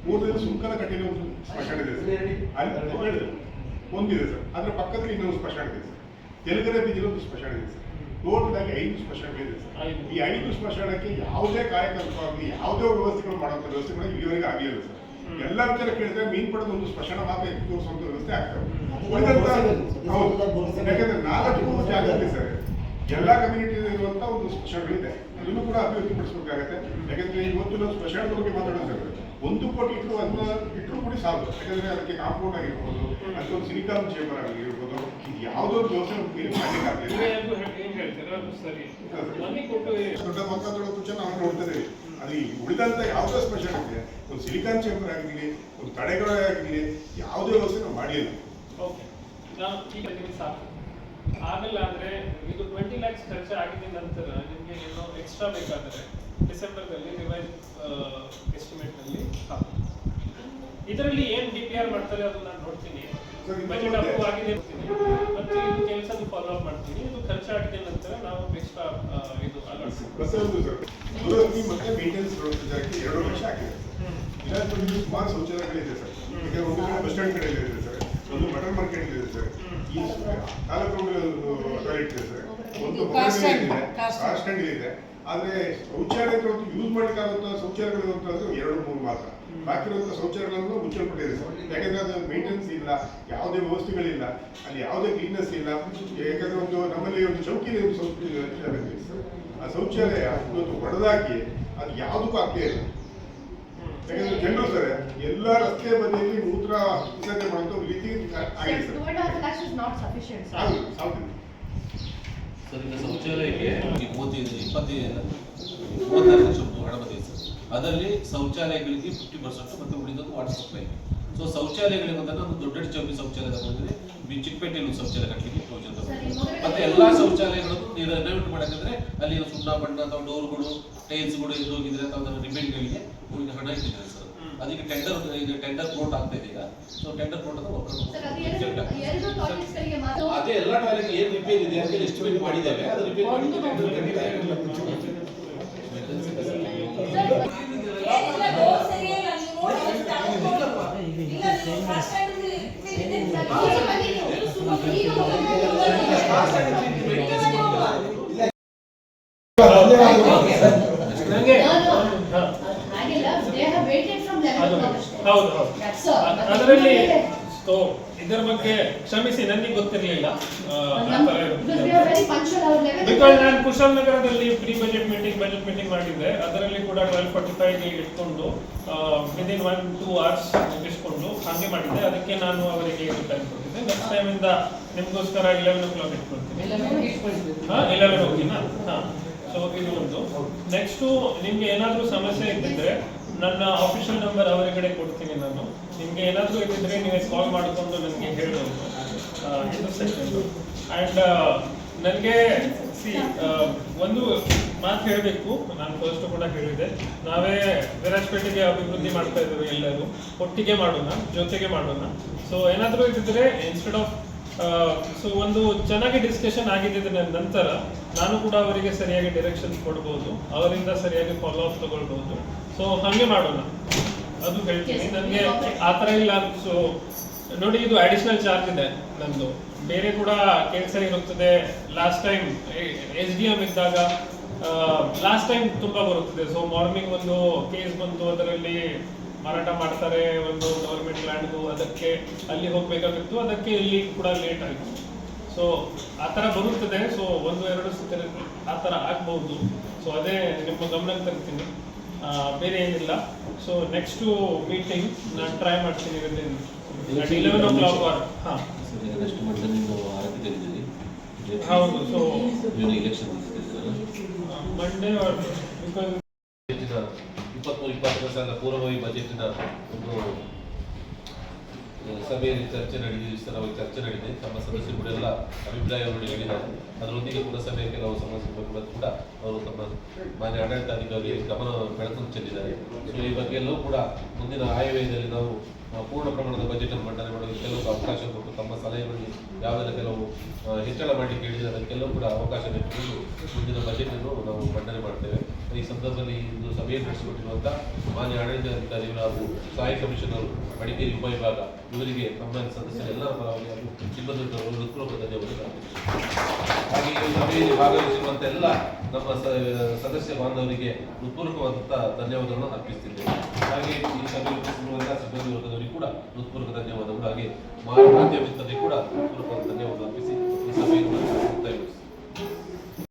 ಮೂರನೇದು ಸುಂಕದ ಕಟ್ಟಿನ ಒಂದು ಸ್ಮಶಾನ ಇದೆ ಸರ್. ಅಲ್ಲಿ ಹೇಳಿದೆ. ಒಂದಿದೆ ಸರ್. ಅದರ ಪಕ್ಕದಲ್ಲಿ ಇನ್ನೊಂದು ಸ್ಮಶಾನ ಇದೆ ಸರ್. ತೆಲುಗರ ಬೀದಿಲಿ ಒಂದು ಸ್ಮಶಾನ ಇದೆ ಸರ್. ಟೋಟಲಾಗಿ ಐದು ಸ್ಮಶಾನಗಳಿದೆ ಸರ್. ಈ ಐದು ಸ್ಮಶಾನಕ್ಕೆ ಯಾವುದೇ ಕಾರ್ಯಕರ್ತರಾಗಲಿ ಯಾವುದೇ ವ್ಯವಸ್ಥೆಗಳು ಮಾಡುವಂಥ ವ್ಯವಸ್ಥೆಗಳು ಇಲ್ಲಿವರೆಗೆ ಆಗಲಿಲ್ಲ ಸರ್. ಎಲ್ಲ ವಿಚಾರ ಕೇಳಿದ್ರೆ ಮೀನ್ ಪಡೆದ ಒಂದು ಸ್ಮಶಾನ ಮಾತ್ರ ಎತ್ತಿ ತೋರಿಸುವಂತ ವ್ಯವಸ್ಥೆ ಹೌದು. ಯಾಕಂದ್ರೆ ನಾಲ್ಕು ಜಾಗ ಇದೆ ಸರ್. ಎಲ್ಲ ಕಮ್ಯುನಿಟಿ ಇರುವಂತ ಒಂದು ಸ್ಮಶಾನಗಳಿದೆ ಅದನ್ನು ಕೂಡ ಅಭಿವೃದ್ಧಿ ಪಡಿಸಬೇಕಾಗತ್ತೆ ಯಾಕಂದ್ರೆ ಇವತ್ತು ನಾವು ಸ್ಪೆಷಲ್ ಬಗ್ಗೆ ಮಾತಾಡೋದು ಸರ್ ಒಂದು ಕೋಟಿ ಇಟ್ಟರು ಅದನ್ನ ಇಟ್ಟರು ಕೂಡ ಸಾಕು. ಯಾಕಂದ್ರೆ ಅದಕ್ಕೆ ಕಾಂಪೌಂಡ್ ಆಗಿರ್ಬೋದು ಅದಕ್ಕೊಂದು ಸಿಲಿಕಾನ್ ಚೇಂಬರ್ ಆಗಿರ್ಬೋದು ಇದು ಯಾವುದೋ. ಇದು. ಕೊಟ್ಟು ದೊಡ್ಡ ಮಕ್ಕಳ ತುಚ್ಚ ನಾವು ನೋಡ್ತಾ ಅಲ್ಲಿ ಉಳಿದಂತ ಯಾವುದೇ ಸ್ಪೆಷಾಲಿಟಿ ಒಂದು ಸಿಲಿಕಾನ್ ಚೇಂಬರ್ ಆಗಿರಲಿ ಒಂದು ತಡೆಗಳೇ ಆಗಿರಲಿ ಯಾವುದೇ ವ್ಯವಸ್ಥೆ ನಾವು ಮಾಡಿಲ್ಲ. ಓಕೆ. ನಾನು ಈಗ ಸಾಕು. ಆಗಲ್ಲ ಆದರೆ ಇದು ಟ್ವೆಂಟಿ ಲ್ಯಾಕ್ಸ್ ಖರ್ಚು ಆಗಿದ ನಂತರ ನಿಮಗೆ ಏನೋ ಎಕ್ಸ್ಟ್ರಾ ಬೇಕಾದರೆ ಡಿಸೆಂಬರ್ದಲ್ಲಿ ರಿವೈಸ್ ಎಸ್ಟಿಮೇಟ್ನಲ್ಲಿ ಹಾಕು. ಇದರಲ್ಲಿ ಏನು ಡಿ ಪಿ ಆರ್ ಮಾಡ್ತಾರೆ ಅದು ನಾನು ನೋಡ್ತೀನಿ. ಬಜೆಟ್ ಅಪ್ರೂವ್ ಆಗಿದೆ ಮತ್ತು ಇದು ಕೆಲಸ ಫಾಲೋ ಅಪ್ ಮಾಡ್ತೀನಿ. ಇದು ಖರ್ಚು ಖರ್ಚಾಗಿದ ನಂತರ ನಾವು ಎಕ್ಸ್ಟ್ರಾ ಇದು ಮತ್ತೆ ಮೇಂಟೆನೆನ್ಸ್ ಜಾಗಕ್ಕೆ ಎರಡು ವರ್ಷ ಆಗಿದೆ. ಸುಮಾರು ಶೌಚಾಲಯಗಳಿದೆ ಸರ್. ಈಗ ಒಂದು ಬಸ್ ಸ್ಟ್ಯಾಂಡ್ ಕಡೆ ಇದೆ ಸರ್. ಒಂದು ಮಟನ್ ಮಾರ್ಕೆಟ್ ಇದೆ ಸರ್. ಈ ಟಾಯ್ಲೆಟ್ ಇದೆ. ಸರ್ ಒಂದು ಇದೆ ಸ್ಟ್ಯಾಂಡ್ ಇದೆ. ಆದ್ರೆ ಶೌಚಾಲಯಗಳು ಯೂಸ್ ಮಾಡ್ಲಿಕ್ಕಾಗುತ್ತ ಶೌಚಾಲಯಗಳು ಅಂತ ಎರಡು ಮೂರು ಮಾತ್ರ. ಬಾಕಿ ಇರುವಂತ ಶೌಚಾಲಯಗಳನ್ನು ಮುಚ್ಚಲ್ಪಟ್ಟಿದೆ ಸರ್ ಯಾಕಂದ್ರೆ ಅದು ಮೇಂಟೆನೆನ್ಸ್ ಇಲ್ಲ ಯಾವುದೇ ವ್ಯವಸ್ಥೆಗಳಿಲ್ಲ ಅಲ್ಲಿ ಯಾವುದೇ ಕ್ಲೀನ್ನೆಸ್ ಇಲ್ಲ. ಯಾಕಂದ್ರೆ ಒಂದು ನಮ್ಮಲ್ಲಿ ಒಂದು ಚೌಕಿಲಿ ಒಂದು ಶೌಚಾಲಯ ಇದೆ. ಸರ್ ಆ ಶೌಚಾಲಯ ಇವತ್ತು ಹೊಡೆದಾಕಿ ಅದು ಯಾವುದಕ್ಕೂ ಆಗ್ತೇ ಇಲ್ಲ. ಯಾಕಂದ್ರೆ ಜನರು ಸರ್ ಎಲ್ಲ ರಸ್ತೆ ಬದಿಯಲ್ಲಿ ಮೂತ್ರ ವಿಸರ್ಜನೆ ಒಂದು ರೀತಿ ಆಗಿದೆ ಸರ್ ಈಗ ಶೌಚಾಲಯಕ್ಕೆ ಮೂವತ್ತೈದು ಇಪ್ಪತ್ತೈದು ಮೂವತ್ತಾರು ಲಕ್ಷ ಹಣ ಬಂದಿದೆ ಸರ್ ಅದರಲ್ಲಿ ಶೌಚಾಲಯಗಳಿಗೆ ಫಿಫ್ಟಿ ಪರ್ಸೆಂಟ್ ಮತ್ತು ಉಳಿದದ್ದು ವಾಟರ್ ಸಪ್ಲೈ ಸೊ ಶೌಚಾಲಯಗಳಿಗೆ ಬಂದಾಗ ಒಂದು ದೊಡ್ಡ ಚೌಕಿ ಶೌಚಾಲಯ ತಗೊಂಡಿದ್ರೆ. ಈ ಚಿಕ್ಕಪೇಟೆಯಲ್ಲಿ ಒಂದು ಶೌಚಾಲಯ ಕಟ್ಟಲಿಕ್ಕೆ ಯೋಜನೆ ತಗೊಂಡಿದೆ. ಮತ್ತೆ ಎಲ್ಲಾ ಶೌಚಾಲಯಗಳನ್ನು ನೀವು ರೆನೋವೇಟ್ ಮಾಡಕ್ಕಂದ್ರೆ ಅಲ್ಲಿ ಸುಣ್ಣ ಬಣ್ಣ ಅಥವಾ ಡೋರ್ಗಳು ಟೈಲ್ಸ್ಗಳು ಇದು ಹೋಗಿದ್ರೆ ಅಥವಾ ರಿಪೇರಿಗಳಿಗೆ ಹಣ ಇಟ್ಟಿದ್ದಾರೆ ಸರ್. ಅದಕ್ಕೆ ಟೆಂಡರ್ ಈಗ ಟೆಂಡರ್ ಕೋರ್ಟ್ ಆಗ್ತಾ ಇದೆ ಈಗ. ಸೊ ಟೆಂಡರ್ ಕೋರ್ಟ್ ಅಂತ ಅದು ಎಲ್ಲ ಟಾಯ್ಲೆಟ್ ಏನು ರಿಪೇರ್ ಇದೆ ಅಂತ ಎಸ್ಟಿಮೇಟ್ ಮಾಡಿದ್ದೇವೆ. ಅದು ರಿಪೇರ್ ಮಾಡಿ ಏನಿಲ್ಲ ರೋಡ್ ಸರಿಯಿಲ್ಲ ನೀವು ನೋಡಿ ಒಂದು ತಗೊಂಡು ಹೋಗಲ್ವಾ? ಇಲ್ಲ ನೀವು ಬಸ್ ಸ್ಟ್ಯಾಂಡ್ ಇದೆ ಈಗ ಬನ್ನಿ ನೀವು. ಈಗ ನಂಗೆ No, no. ಹಾ. ಹಾಗಿಲ್ಲ they have waited from ಅದು 11 August. ಹೌದು ಹೌದು That's all. ಅದ್- ಅದರಲ್ಲಿ ಇದರ ಬಗ್ಗೆ ಕ್ಷಮಿಸಿ, ನನಗೆ ಗೊತ್ತಿರಲಿಲ್ಲ. ಬಿಕಾಸ್ ನಾನು ಕುಶಾಲ್ ನಗರದಲ್ಲಿ pre budget meeting budget meeting ಮಾಡಿದ್ದೆ ಅದರಲ್ಲಿ ಕೂಡ ಟ್ವೆಲ್ ಫಾರ್ಟಿ ಫೈವ್ ಇಟ್ಕೊಂಡು ವಿದಿನ್ ಒನ್ ಟೂ ಅವರ್ಸ್ ಮುಗಿಸ್ಕೊಂಡು ಹಾಗೆ ಮಾಡಿದ್ದೆ. ಅದಕ್ಕೆ ನಾನು ಅವರಿಗೆ ಟೈಮ್ ಕೊಟ್ಟಿದ್ದೆ ನೆಕ್ಸ್ಟ್ ಟೈಮ್ ಇಂದ ನಿಮ್ಗೋಸ್ಕರ ಇಲೆವೆನ್ ಓ ಕ್ಲಾಕ್ ಇಟ್ಕೊಳ್ತೀನಿ ಹಾ ಇಲೆವೆನ್ ಓಕೆನಾ? ಹಾ. ಸೊ ಇದು ಒಂದು. ನೆಕ್ಸ್ಟು ನಿಮ್ಗೆ ಏನಾದರೂ ಸಮಸ್ಯೆ ಇದ್ದಿದ್ರೆ ನನ್ನ ಆಫೀಷಿಯಲ್ ನಂಬರ್ ಅವರಿಗಡೆ ಕಡೆ ಕೊಡ್ತೀನಿ ನಾನು. ನಿಮ್ಗೆ ಏನಾದರೂ ಇದ್ದಿದ್ರೆ ನೀವೇ ಕಾಲ್ ಮಾಡಿಕೊಂಡು ನನಗೆ ಹೇಳ್ಬೋದು ಅಂಡ್ ಇದು ಸೆಕೆಂಡು ಆ್ಯಂಡ್ ನನಗೆ ಸಿ ಒಂದು ಮಾತು ಹೇಳಬೇಕು. ನಾನು ಫಸ್ಟ್ ಕೂಡ ಹೇಳಿದೆ. ನಾವೇ ವಿರಾಜಪೇಟೆಗೆ ಅಭಿವೃದ್ಧಿ ಮಾಡ್ತಾ ಇದ್ದೀವಿ ಎಲ್ಲರೂ. ಒಟ್ಟಿಗೆ ಮಾಡೋಣ ಜೊತೆಗೆ ಮಾಡೋಣ. ಸೊ ಏನಾದರೂ ಇದ್ದಿದ್ರೆ ಇನ್ಸ್ಟೆಡ್ ಆಫ್ ಸೊ ಒಂದು ಚೆನ್ನಾಗಿ ಡಿಸ್ಕಷನ್ ಆಗಿದ್ದ ನಂತರ ನಾನು ಕೂಡ ಅವರಿಗೆ ಸರಿಯಾಗಿ ಡೈರೆಕ್ಷನ್ ಕೊಡ್ಬೋದು. ಅವರಿಂದ ಸರಿಯಾಗಿ ಫಾಲೋ ಅಪ್ ತಗೊಳ್ಬೋದು. ಸೊ ಹಾಗೆ ಮಾಡೋಣ. ಅದು ಹೇಳ್ತೀನಿ. ನನಗೆ ಆ ಥರ ಇಲ್ಲ ಸೊ ನೋಡಿ, ಇದು ಅಡಿಷನಲ್ ಚಾರ್ಜ್ ಇದೆ ನಮ್ದು ಬೇರೆ ಕೂಡ ಕೆಲಸ ಇರುತ್ತದೆ. Last time S D M ಇದ್ದಾಗ ಲಾಸ್ಟ್ ಟೈಮ್ ತುಂಬಾ ಬರುತ್ತದೆ. ಸೊ ಮಾರ್ನಿಂಗ್ ಒಂದು ಕೇಸ್ ಬಂತು, ಅದರಲ್ಲಿ ಮಾರಾಟ ಮಾಡ್ತಾರೆ ಒಂದು ಗೌರ್ಮೆಂಟ್ ಲ್ಯಾಂಡ್ಗೂ ಅದಕ್ಕೆ ಅಲ್ಲಿ ಹೋಗ್ಬೇಕಾಗಿತ್ತು. ಅದಕ್ಕೆ ಇಲ್ಲಿ ಕೂಡ ಲೇಟ್ ಆಯಿತು. ಸೊ ಆ ಥರ ಬರುತ್ತದೆ. ಸೊ ಒಂದು, ಎರಡು ಸತಿ ಆ ಥರ ಆಗ್ಬಹುದು ಸೊ ಅದೇ ನಿಮ್ಮ ಗಮನಕ್ಕೆ ತರ್ತೀನಿ. ಬೇರೆ ಏನಿಲ್ಲ. ಸೊ ನೆಕ್ಸ್ಟು ಮೀಟಿಂಗ್ ನಾನು ಟ್ರೈ ಮಾಡ್ತೀನಿ ವಿದಿನ್ ನೆಕ್ಸ್ಟ್ ಮಂಡೇ ನೀವು ಆರಕ್ಕೆ ತೆಗೆದಿರಿ ಹೌದು ಸೊ ಇಲೆಕ್ಷನ್ ಮಂಡೇ ಬಿಕಾಸ್ ಇಪ್ಪತ್ತು ಸಾಲ ಪೂರ್ವಭಾವಿ ಬಜೆಟಿನ ಒಂದು ಸಭೆಯಲ್ಲಿ ಚರ್ಚೆ ನಡೆದಿದೆ ವಿಸ್ತಾರವಾಗಿ ಚರ್ಚೆ ನಡೆದಿದೆ. ತಮ್ಮ ಎಲ್ಲ ಅಭಿಪ್ರಾಯವನ್ನು ಹೇಳಿದ್ದಾರೆ. ಅದರೊಂದಿಗೆ ಕೂಡ ಸಭೆಯ ಕೆಲವು ಸಮಸ್ಯೆಗಳು ಕೂಡ ಅವರು ತಮ್ಮ ಮಾನ್ಯ ಆಡಳಿತಾಧಿಕಾರಿ ಗಮನ ಬೆಳಕು ಚೆಲ್ಲಿದ್ದಾರೆ. ಸೊ ಈ ಬಗ್ಗೆ ಎಲ್ಲವೂ ಕೂಡ ಮುಂದಿನ ಆಯವ್ಯಯದಲ್ಲಿ ನಾವು ಪೂರ್ಣ ಪ್ರಮಾಣದ ಬಜೆಟ್ ಅನ್ನು ಮಂಡನೆ ಮಾಡಲು ಕೆಲವು ಅವಕಾಶ ಕೊಟ್ಟು ತಮ್ಮ ಸಲಹೆಗಳಲ್ಲಿ ಯಾವುದೆಲ್ಲ ಕೆಲವು ಹೆಚ್ಚಳ ಮಾಡಿ ಕೇಳಿದರೆ ಅದಕ್ಕೆಲ್ಲವೂ ಕೂಡ ಅವಕಾಶ ನೀಡಿಕೊಂಡು ಮುಂದಿನ ಬಜೆಟ್ ಅನ್ನು ನಾವು ಮಂಡನೆ ಮಾಡ್ತೇವೆ. ಈ ಸಂದರ್ಭದಲ್ಲಿ ಇಂದು ಸಭೆಯನ್ನು ನಡೆಸಿಕೊಟ್ಟಿರುವಂತಹ ಮಾನ್ಯ ಆಡಳಿತಾಧಿಕಾರಿ ಹಾಗೂ ಸಹಾಯಕ ಕಮಿಷನರ್ ಮಡಿಕೇರಿ ಉಪವಿಭಾಗ ಇವರಿಗೆ ನಮ್ಮ ಸದಸ್ಯರೆಲ್ಲ ಹೃತ್ಪೂರ್ವಕ ಧನ್ಯವಾದ ಹಾಗೆ ಈ ಸಭೆಯಲ್ಲಿ ಭಾಗವಹಿಸಿರುವಂಥ ಎಲ್ಲ ನಮ್ಮ ಸದಸ್ಯ ಬಾಂಧವರಿಗೆ ಹೃತ್ಪೂರ್ವಕವಾದಂತಹ ಧನ್ಯವಾದಗಳನ್ನು ಅರ್ಪಿಸುತ್ತಿದ್ದೇವೆ. ಹಾಗೆ ಈ ಸಭೆಯಲ್ಲಿ ಸಿಬ್ಬಂದಿ ವರ್ಗದವರಿಗೆ ಕೂಡ ಹೃತ್ಪೂರ್ವಕ ಧನ್ಯವಾದಗಳು. ಹಾಗೆ ಮಾಧ್ಯಮ ಮಿತ್ರರಿಗೆ ಕೂಡ ಹೃತ್ಪೂರ್ವಕ ಧನ್ಯವಾದ ಅರ್ಪಿಸಿ ಈ ಸಭೆಯನ್ನು